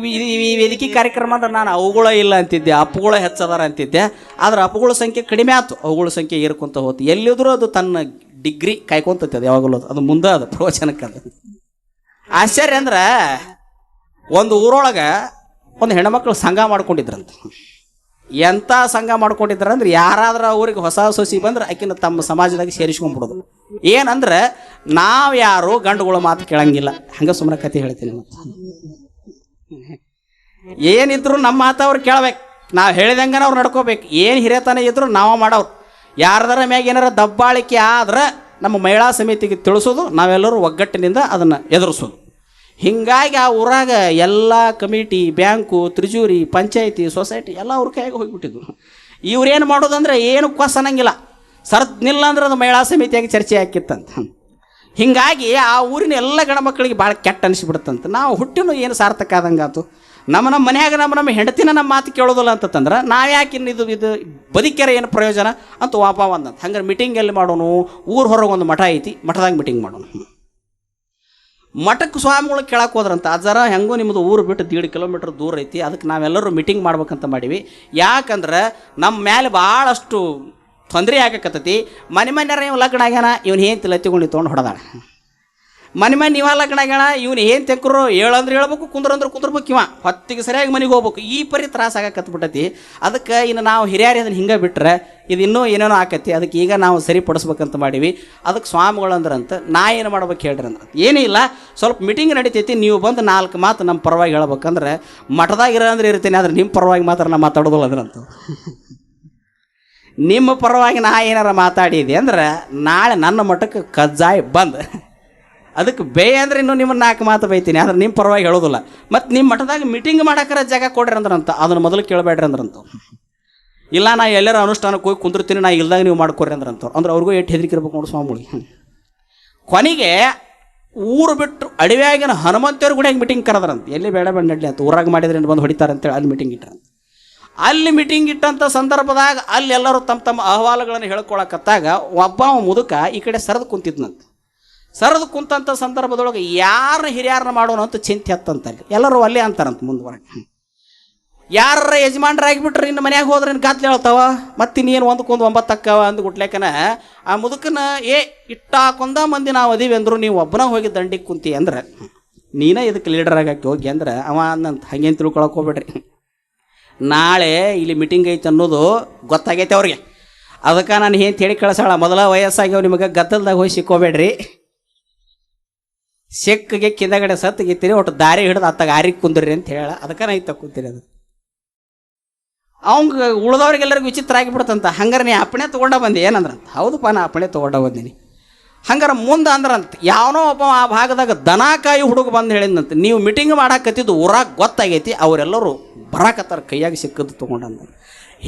ವೇದಿಕೆ ಕಾರ್ಯಕ್ರಮ ಅಂದ್ರೆ ನಾನು ಅವುಗಳ ಇಲ್ಲ ಅಂತಿದ್ದೆ, ಅಪ್ಪುಗಳ ಹೆಚ್ಚದಾರ ಅಂತಿದ್ದೆ, ಆದ್ರೆ ಅಪ್ಪುಗಳ ಸಂಖ್ಯೆ ಕಡಿಮೆ ಆಯ್ತು ಅವುಗಳ ಸಂಖ್ಯೆ ಏರ್ಕೊಂತ ಹೋತು. ಎಲ್ಲಿದ್ರು ಅದು ತನ್ನ ಡಿಗ್ರಿ ಕಾಯ್ಕೊಂತೈತೆ ಅದು ಯಾವಾಗಲೂ. ಅದು ಮುಂದೆ ಅದು ಪ್ರವಚನಕ್ಕೆ ಅದು. ಆಶ್ಚರ್ಯ ಅಂದ್ರೆ ಒಂದು ಊರೊಳಗೆ ಒಂದು ಹೆಣ್ಮಕ್ಳು ಸಂಘ ಮಾಡ್ಕೊಂಡಿದ್ರಂತ. ಎಂಥ ಸಂಘ ಮಾಡ್ಕೊಂಡಿದ್ರ ಅಂದ್ರೆ ಯಾರಾದ್ರ ಅವ್ರಿಗೆ ಹೊಸ ಸೊಸಿ ಬಂದ್ರೆ ಆಕಿನ ತಮ್ಮ ಸಮಾಜದಾಗ ಸೇರಿಸ್ಕೊಂಡ್ಬಿಡೋದು. ಏನಂದ್ರೆ ನಾವು ಯಾರು ಗಂಡುಗಳ ಮಾತು ಕೇಳಂಗಿಲ್ಲ. ಹಂಗೆ ಸುಮ್ಮನೆ ಕತೆ ಹೇಳ್ತೀನಿ ಮತ್ತೆ. ಏನಿದ್ರು ನಮ್ಮ ಮಾತು ಅವ್ರು ಕೇಳ್ಬೇಕು. ನಾವು ಹೇಳಿದಂಗನ ಅವ್ರು ನಡ್ಕೋಬೇಕು. ಏನು ಹಿರಿಯತನ ಇದ್ರು ನಾವು ಮಾಡೋರು. ಯಾರ್ದಾರ ಮ್ಯಾಗ ಏನಾರ ದಬ್ಬಾಳಿಕೆ ಆದ್ರೆ ನಮ್ಮ ಮಹಿಳಾ ಸಮಿತಿಗೆ ತಿಳಿಸೋದು, ನಾವೆಲ್ಲರೂ ಒಗ್ಗಟ್ಟಿನಿಂದ ಅದನ್ನು ಎದುರಿಸೋದು. ಹೀಗಾಗಿ ಆ ಊರಾಗ ಎಲ್ಲ committee, bank, treasury, panchayat, society ಎಲ್ಲ ಅವ್ರ ಕೈಯಾಗ ಹೋಗಿಬಿಟ್ಟಿದ್ರು. ಇವ್ರೇನು ಮಾಡೋದಂದ್ರೆ ಏನು ಕ್ವಸ್ ಅನ್ನಂಗಿಲ್ಲ. ಸರ್ದ್ ನಿಲ್ಲ ಅಂದ್ರೆ ಅದು ಮಹಿಳಾ ಸಮಿತಿಯಾಗಿ ಚರ್ಚೆ ಹಾಕಿತ್ತಂತ ಹೀಗಾಗಿ ಆ ಊರಿನ ಎಲ್ಲ ಗಣಮಕ್ಕಳಿಗೆ ಭಾಳ ಕೆಟ್ಟ ಅನಿಸ್ಬಿಡುತ್ತಂತ ನಾವು ಹುಟ್ಟಿನೂ ಏನು ಸಾರ್ಥಕ ಆದಂಗಾತು. ನಮ್ಮ ನಮ್ಮ ಮನ್ಯಾಗ ನಮ್ಮ ನಮ್ಮ ಹೆಂಡತಿನ ನಮ್ಮ ಮಾತು ಕೇಳೋದಿಲ್ಲ ಅಂತಂದ್ರೆ ನಾವು ಯಾಕೆ ಇನ್ನು ಇದು ಇದು ಬದುಕ್ಯಾರ ಏನು ಪ್ರಯೋಜನ ಅಂತ ವಾಪ ಒಂದಂತ ಹಂಗಾರೆ ಮೀಟಿಂಗ್ ಎಲ್ಲಿ ಮಾಡೋನು? ಊರು ಹೊರಗೆ ಒಂದು ಮಠ ಐತಿ, ಮಠದಾಗ ಮೀಟಿಂಗ್ ಮಾಡೋಣ ಮಠಕ್ಕೆ ಸ್ವಾಮಿಗಳು ಕೇಳಕ್ಕೆ ಹೋದ್ರಂತ ಜರ ಹೆಂಗೋ ನಿಮ್ಮದು ಊರು ಬಿಟ್ಟು ದೀಡ್ ಕಿಲೋಮೀಟ್ರ್ ದೂರ ಐತಿ ಅದಕ್ಕೆ ನಾವೆಲ್ಲರೂ ಮೀಟಿಂಗ್ ಮಾಡ್ಬೇಕಂತ ಮಾಡೀವಿ. ಯಾಕಂದ್ರೆ ನಮ್ಮ ಮೇಲೆ ಭಾಳಷ್ಟು ತೊಂದರೆ ಆಗಕತ್ತೈತಿ ಮನೆ ಮನೆಯವ್ರ ಇವ್ ಲಗ್ನ ಆಗ್ಯಾನ? ಇವನು ಏನು ತಿಲ್ಲ ತೊಗೊಂಡು ಹೊಡೆದಾಳ ಮನೆ ಮನೆ ನೀವ ಲಗ್ನಾಗ್ಯಾಣ ಇವ್ನು ಏನು ತೆಕ್ಕರು ಹೇಳಂದ್ರೆ ಹೇಳ್ಬೇಕು, ಕುಂದ್ರಂದ್ರೆ ಕುಂದ್ರಬೇಕು ಇವ. ಹೊತ್ತಿಗೆ ಸರಿಯಾಗಿ ಮನೆಗೆ ಹೋಗ್ಬೇಕು. ಈ ಪರಿ ತ್ರಾಸ ಆಗಕತ್ಬಿಟ್ಟತಿ ಅದಕ್ಕೆ ಇನ್ನು ನಾವು ಹಿರಿಯರು ಅದನ್ನು ಹಿಂಗೆ ಬಿಟ್ರೆ ಇದು ಇನ್ನೂ ಏನೇನೋ ಆಕತಿ ಅದಕ್ಕೆ ಈಗ ನಾವು ಸರಿಪಡಿಸ್ಬೇಕಂತ ಮಾಡೀವಿ. ಅದಕ್ಕೆ ಸ್ವಾಮಿಗಳು ಅಂದ್ರಂತ, ನಾ ಏನು ಮಾಡ್ಬೇಕು ಹೇಳ್ರಿ ಅಂದ್ರೆ ಏನೂ ಇಲ್ಲ, ಸ್ವಲ್ಪ ಮೀಟಿಂಗ್ ನಡೀತೈತಿ, ನೀವು ಬಂದು ನಾಲ್ಕು ಮಾತು ನಮ್ಮ ಪರವಾಗಿ ಹೇಳ್ಬೇಕಂದ್ರೆ, ಮಠದಾಗ ಇರೋ ಅಂದ್ರೆ ಇರ್ತೀನಿ, ಆದ್ರೆ ನಿಮ್ಮ ಪರವಾಗಿ ಮಾತ್ರ ನಾ ಮಾತಾಡೋದಿಲ್ಲ ಅದ್ರಂತ. ನಿಮ್ಮ ಪರವಾಗಿ ನಾ ಏನಾರ ಮಾತಾಡಿದೆ ಅಂದ್ರೆ, ನಾಳೆ ನನ್ನ ಮಠಕ್ಕೆ ಕಜ್ಜಾಯ ಬಂದ್. ಅದಕ್ಕೆ ಬೇ ಅಂದ್ರೆ ಇನ್ನೂ ನಿಮ್ಮನ್ನು ನಾಲ್ಕು ಮಾತು ಬೈತೀನಿ, ಆದ್ರೆ ನಿಮ್ಮ ಪರವಾಗಿ ಹೇಳೋದಿಲ್ಲ. ಮತ್ತು ನಿಮ್ಮ ಮಠದಾಗ ಮೀಟಿಂಗ್ ಮಾಡಕ್ಕಾರ ಜಾಗ ಕೊಡ್ರಿ ಅಂದ್ರಂತ, ಅದನ್ನು ಮೊದಲು ಕೇಳಬೇಡ್ರಿ ಅಂದ್ರಂತ ಇಲ್ಲ, ನಾ ಎಲ್ಲರ ಅನುಷ್ಠಾನಕ್ಕೆ ಹೋಗಿ ಕುಂದಿರ್ತೀನಿ, ನಾ ಇಲ್ದಾಗ ನೀವು ಮಾಡ್ಕೊರಿ ಅಂದ್ರಂತ ಅಂದ್ರೆ ಅವ್ರಿಗೂ ಎಷ್ಟು ಹೆದರಿಕಿರ್ಬೇಕು ನೋಡಿ ಸ್ವಾಮಿ. ಕೊನೆಗೆ ಊರು ಬಿಟ್ಟು ಅಡವಿಯಾಗಿನ ಹನುಮಂತೇವ್ರ ಗುಡಿಯಾಗ ಮೀಟಿಂಗ್ ಕರೆದ್ರಂತ? ಎಲ್ಲಿ ಬೇಡ ಬೇಡ ನಡ್ಲಿ ಅಂತ, ಊರಾಗ ಮಾಡಿದ್ರೆ ಬಂದು ಹೊಡಿತಾರೆ ಅಂತೇಳಿ ಅಲ್ಲಿ ಮೀಟಿಂಗ್ ಇಟ್ಟರಂತ ಅಲ್ಲಿ ಮೀಟಿಂಗ್ ಇಟ್ಟಂಥ ಸಂದರ್ಭದಾಗ ಅಲ್ಲಿ ಎಲ್ಲರೂ ತಮ್ಮ ತಮ್ಮ ಅಹವಾಲುಗಳನ್ನು ಹೇಳ್ಕೊಳಕತ್ತಾಗ ಒಬ್ಬ ಮುದುಕ ಈ ಕಡೆ ಸರದು ಕುಂತಿದ್ನಂತ. ಸರದು ಕುಂತಂಥ ಸಂದರ್ಭದೊಳಗೆ ಯಾರು ಹಿರಿಯಾರನ್ನ ಮಾಡೋಣ ಅಂತ ಚಿಂತೆ ಹತ್ತಂತ ಅಲ್ಲಿ. ಎಲ್ಲರೂ ಅಲ್ಲೇ ಅಂತಾರಂತ ಮುಂದುವರೆಗೆ. ಯಾರ ಯಜಮಾನ್ರಾಗಿಬಿಟ್ರೆ ಇನ್ನು ಮನೆಯಾಗ ಹೋದ್ರೆ ಏನು ಗಾತ್ಲೆ ಹೇಳ್ತಾವ? ಮತ್ತೆ ನೀನು ಒಂದಕ್ಕೊಂದು ಒಂಬತ್ತು ಅಕ್ಕವ ಅಂದು ಗುಟ್ಲೇಕನ, ಆ ಮುದುಕನ, ಏ, ಇಟ್ಟಾಕೊಂದ ಮಂದಿ ನಾವು ಅದೀವಿ ಅಂದ್ರು, ನೀವು ಒಬ್ಬನ ಹೋಗಿ ದಂಡಿಗೆ ಕುಂತಿ ಅಂದ್ರೆ. ನೀನೇ ಇದಕ್ಕೆ ಲೀಡರ್ ಆಗಾಕಿ ಹೋಗಿ ಅಂದ್ರೆ, ಅವ ಅಂದಂತ ಹಂಗೇನು ತಿಳ್ಕೊಳಕ್ ಹೋಗ್ಬೇಡ್ರಿ. ನಾಳೆ ಇಲ್ಲಿ ಮೀಟಿಂಗ್ ಐತೆ ಅನ್ನೋದು ಗೊತ್ತಾಗೈತೆ ಅವ್ರಿಗೆ. ಅದಕ್ಕೆ ನಾನು ಏನು ಹೇಳಿ ಕಳಿಸೋಣ, ಮೊದಲ ವಯಸ್ಸಾಗ್ಯವ ನಿಮಗೆ ಗದ್ದಲ್ದಾಗ ಹೋಗಿ ಸಿಕ್ಕೋಬೇಡ್ರಿ. ಸಿಕ್ಕಿಗೆ ಕಿಂದಗಡೆ ಸತ್ತು ಗಿತ್ತೀರಿ ಒಟ್ಟು ದಾರಿ ಹಿಡಿದು ಅತ್ತಾಗ ಆರಿಗೆ ಕುಂದ್ರಿ ಅಂತ ಹೇಳ. ಅದಕ್ಕೆ ನಾ ಇತ್ತ ಕುಂತೀರಿ ಅದು. ಅವಂಗ ಉಳ್ದವ್ರಿಗೆಲ್ಲರಿಗೂ ವಿಚಿತ್ರ ಆಗಿಬಿಡ್ತಂತ. ಹಂಗಾರೆ ನೀ ಅಪ್ಪಣೆ ತೊಗೊಂಡ ಬಂದೆ ಏನಂದ್ರಂತ? ಹೌದಪ್ಪ, ನಾ ಅಪ್ಪಣೆ ತೊಗೊಂಡ ಬಂದೀನಿ. ಹಂಗಾರೆ ಮುಂದೆ ಅಂದ್ರಂತ, ಯಾವನೋ ಒಬ್ಬ ಆ ಭಾಗದಾಗ ದನಕಾಯಿ ಹುಡುಗ ಬಂದು ಹೇಳಿದಂತ ನೀವು ಮೀಟಿಂಗ್ ಮಾಡಾಕತ್ತಿದ್ದು ಊರಾಗ ಗೊತ್ತಾಗೈತಿ, ಅವರೆಲ್ಲರೂ ಬರಾಕತ್ತಾರ, ಕೈಯಾಗ ಸಿಕ್ಕದ್ದು ತೊಗೊಂಡಂತ.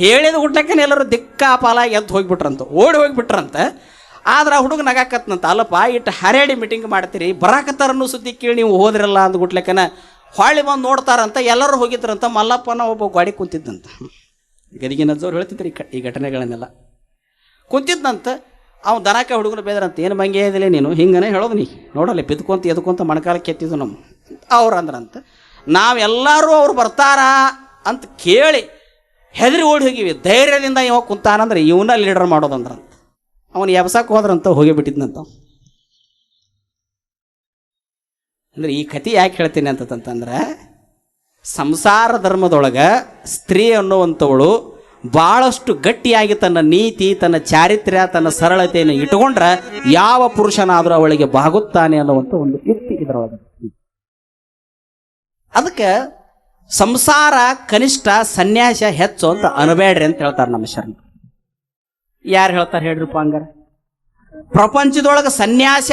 ಹೇಳಿದ ಊಟಕ್ಕೆ ಎಲ್ಲರೂ ದಿಕ್ಕಾಪಾಲಾಗಿ ಎದ್ದು ಹೋಗ್ಬಿಟ್ರಂತ, ಓಡಿ ಹೋಗ್ಬಿಟ್ರಂತ. ಆದ್ರೆ ಆ ಹುಡುಗ ನಗಾಕತ್ನಂತ, ಅಲ್ಲಪ್ಪ, ಇಟ್ಟು ಹರೇಡಿ ಮೀಟಿಂಗ್ ಮಾಡ್ತೀರಿ, ಬರಾಕತ್ತಾರನ್ನು ಸುದ್ದಿ ಕೇಳಿ ನೀವು ಹೋದ್ರಲ್ಲ ಅಂದ್ ಗುಟ್ಲೆಕ್ಕನ ಹೊಳ್ಳಿ ಬಂದು ನೋಡ್ತಾರಂತ, ಎಲ್ಲರೂ ಹೋಗಿದ್ರಂತ ಮಲ್ಲಪ್ಪನ ಒಬ್ಬ ಗಾಡಿ ಕುಂತಿದ್ದಂತ. ಗದಿಗಿನ ಜೋರು ಹೇಳ್ತಿದ್ರಿ ಈ ಘಟನೆಗಳನ್ನೆಲ್ಲ. ಕುಂತಿದ್ದಂತ ಅವ್ನು ದನಕ ಹುಡುಗನ ಬೇದ್ರಂತ, ಏನು ಮಂಗೆ ಇದಿಲ್ಲ ನೀನು? ಹಿಂಗನೆ ಹೇಳೋದು ನೀ. ನೋಡಲ್ಲ ಬಿದ್ಕೊಂತ ಎದ್ಕೊಂತ ಮಣಕಾಲಕ್ಕೆ ಎತ್ತಿದ್ದು ನಮ್ಮ. ಅವ್ರು ಅಂದ್ರಂತ, ನಾವೆಲ್ಲರೂ ಅವ್ರು ಬರ್ತಾರ? ಅಂತ ಕೇಳಿ ಹೆದರಿ ಓಡಿ ಹೋಗಿವಿ. ಧೈರ್ಯದಿಂದ ಇವ ಕುಂತಾನಂದ್ರೆ ಇವನ್ನ ಲೀಡರ್ ಮಾಡೋದಂದ್ರಂತ. ಅವನು ಎಬ್ಸಕ್ಕೆ ಹೋದ್ರಂತ ಹೋಗಿಬಿಟ್ಟಿದ್ನಂತ ಅಂದ್ರೆ ಈ ಕಥೆ ಯಾಕೆ ಹೇಳ್ತೀನಿ ಅಂತಂತಂದ್ರೆ, ಸಂಸಾರ ಧರ್ಮದೊಳಗೆ ಸ್ತ್ರೀ ಅನ್ನುವಂಥವಳು ಭಾಳಷ್ಟು ಗಟ್ಟಿಯಾಗಿ ತನ್ನ ನೀತಿ, ತನ್ನ ಚಾರಿತ್ರ್ಯ, ತನ್ನ ಸರಳತೆಯನ್ನು ಇಟ್ಟುಕೊಂಡ್ರೆ ಯಾವ ಪುರುಷನಾದರೂ ಅವಳಿಗೆ ಬಾಗುತ್ತಾನೆ ಅನ್ನುವಂಥ ಒಂದು ಕೀರ್ತಿ ಇದರೊಳಗೆ. ಅದಕ್ಕೆ ಸಂಸಾರ ಕನಿಷ್ಠ ಸನ್ಯಾಸ ಹೆಚ್ಚು ಅಂತ ಅನಬೇಡ್ರಿ ಅಂತ ಹೇಳ್ತಾರೆ ನಮ್ಮ ಶರಣ ಯಾರು ಹೇಳ್ತಾರೆ ಹೇಳ್ರಪ್ಪ ಹಂಗಾರ? ಪ್ರಪಂಚದೊಳಗೆ ಸನ್ಯಾಸ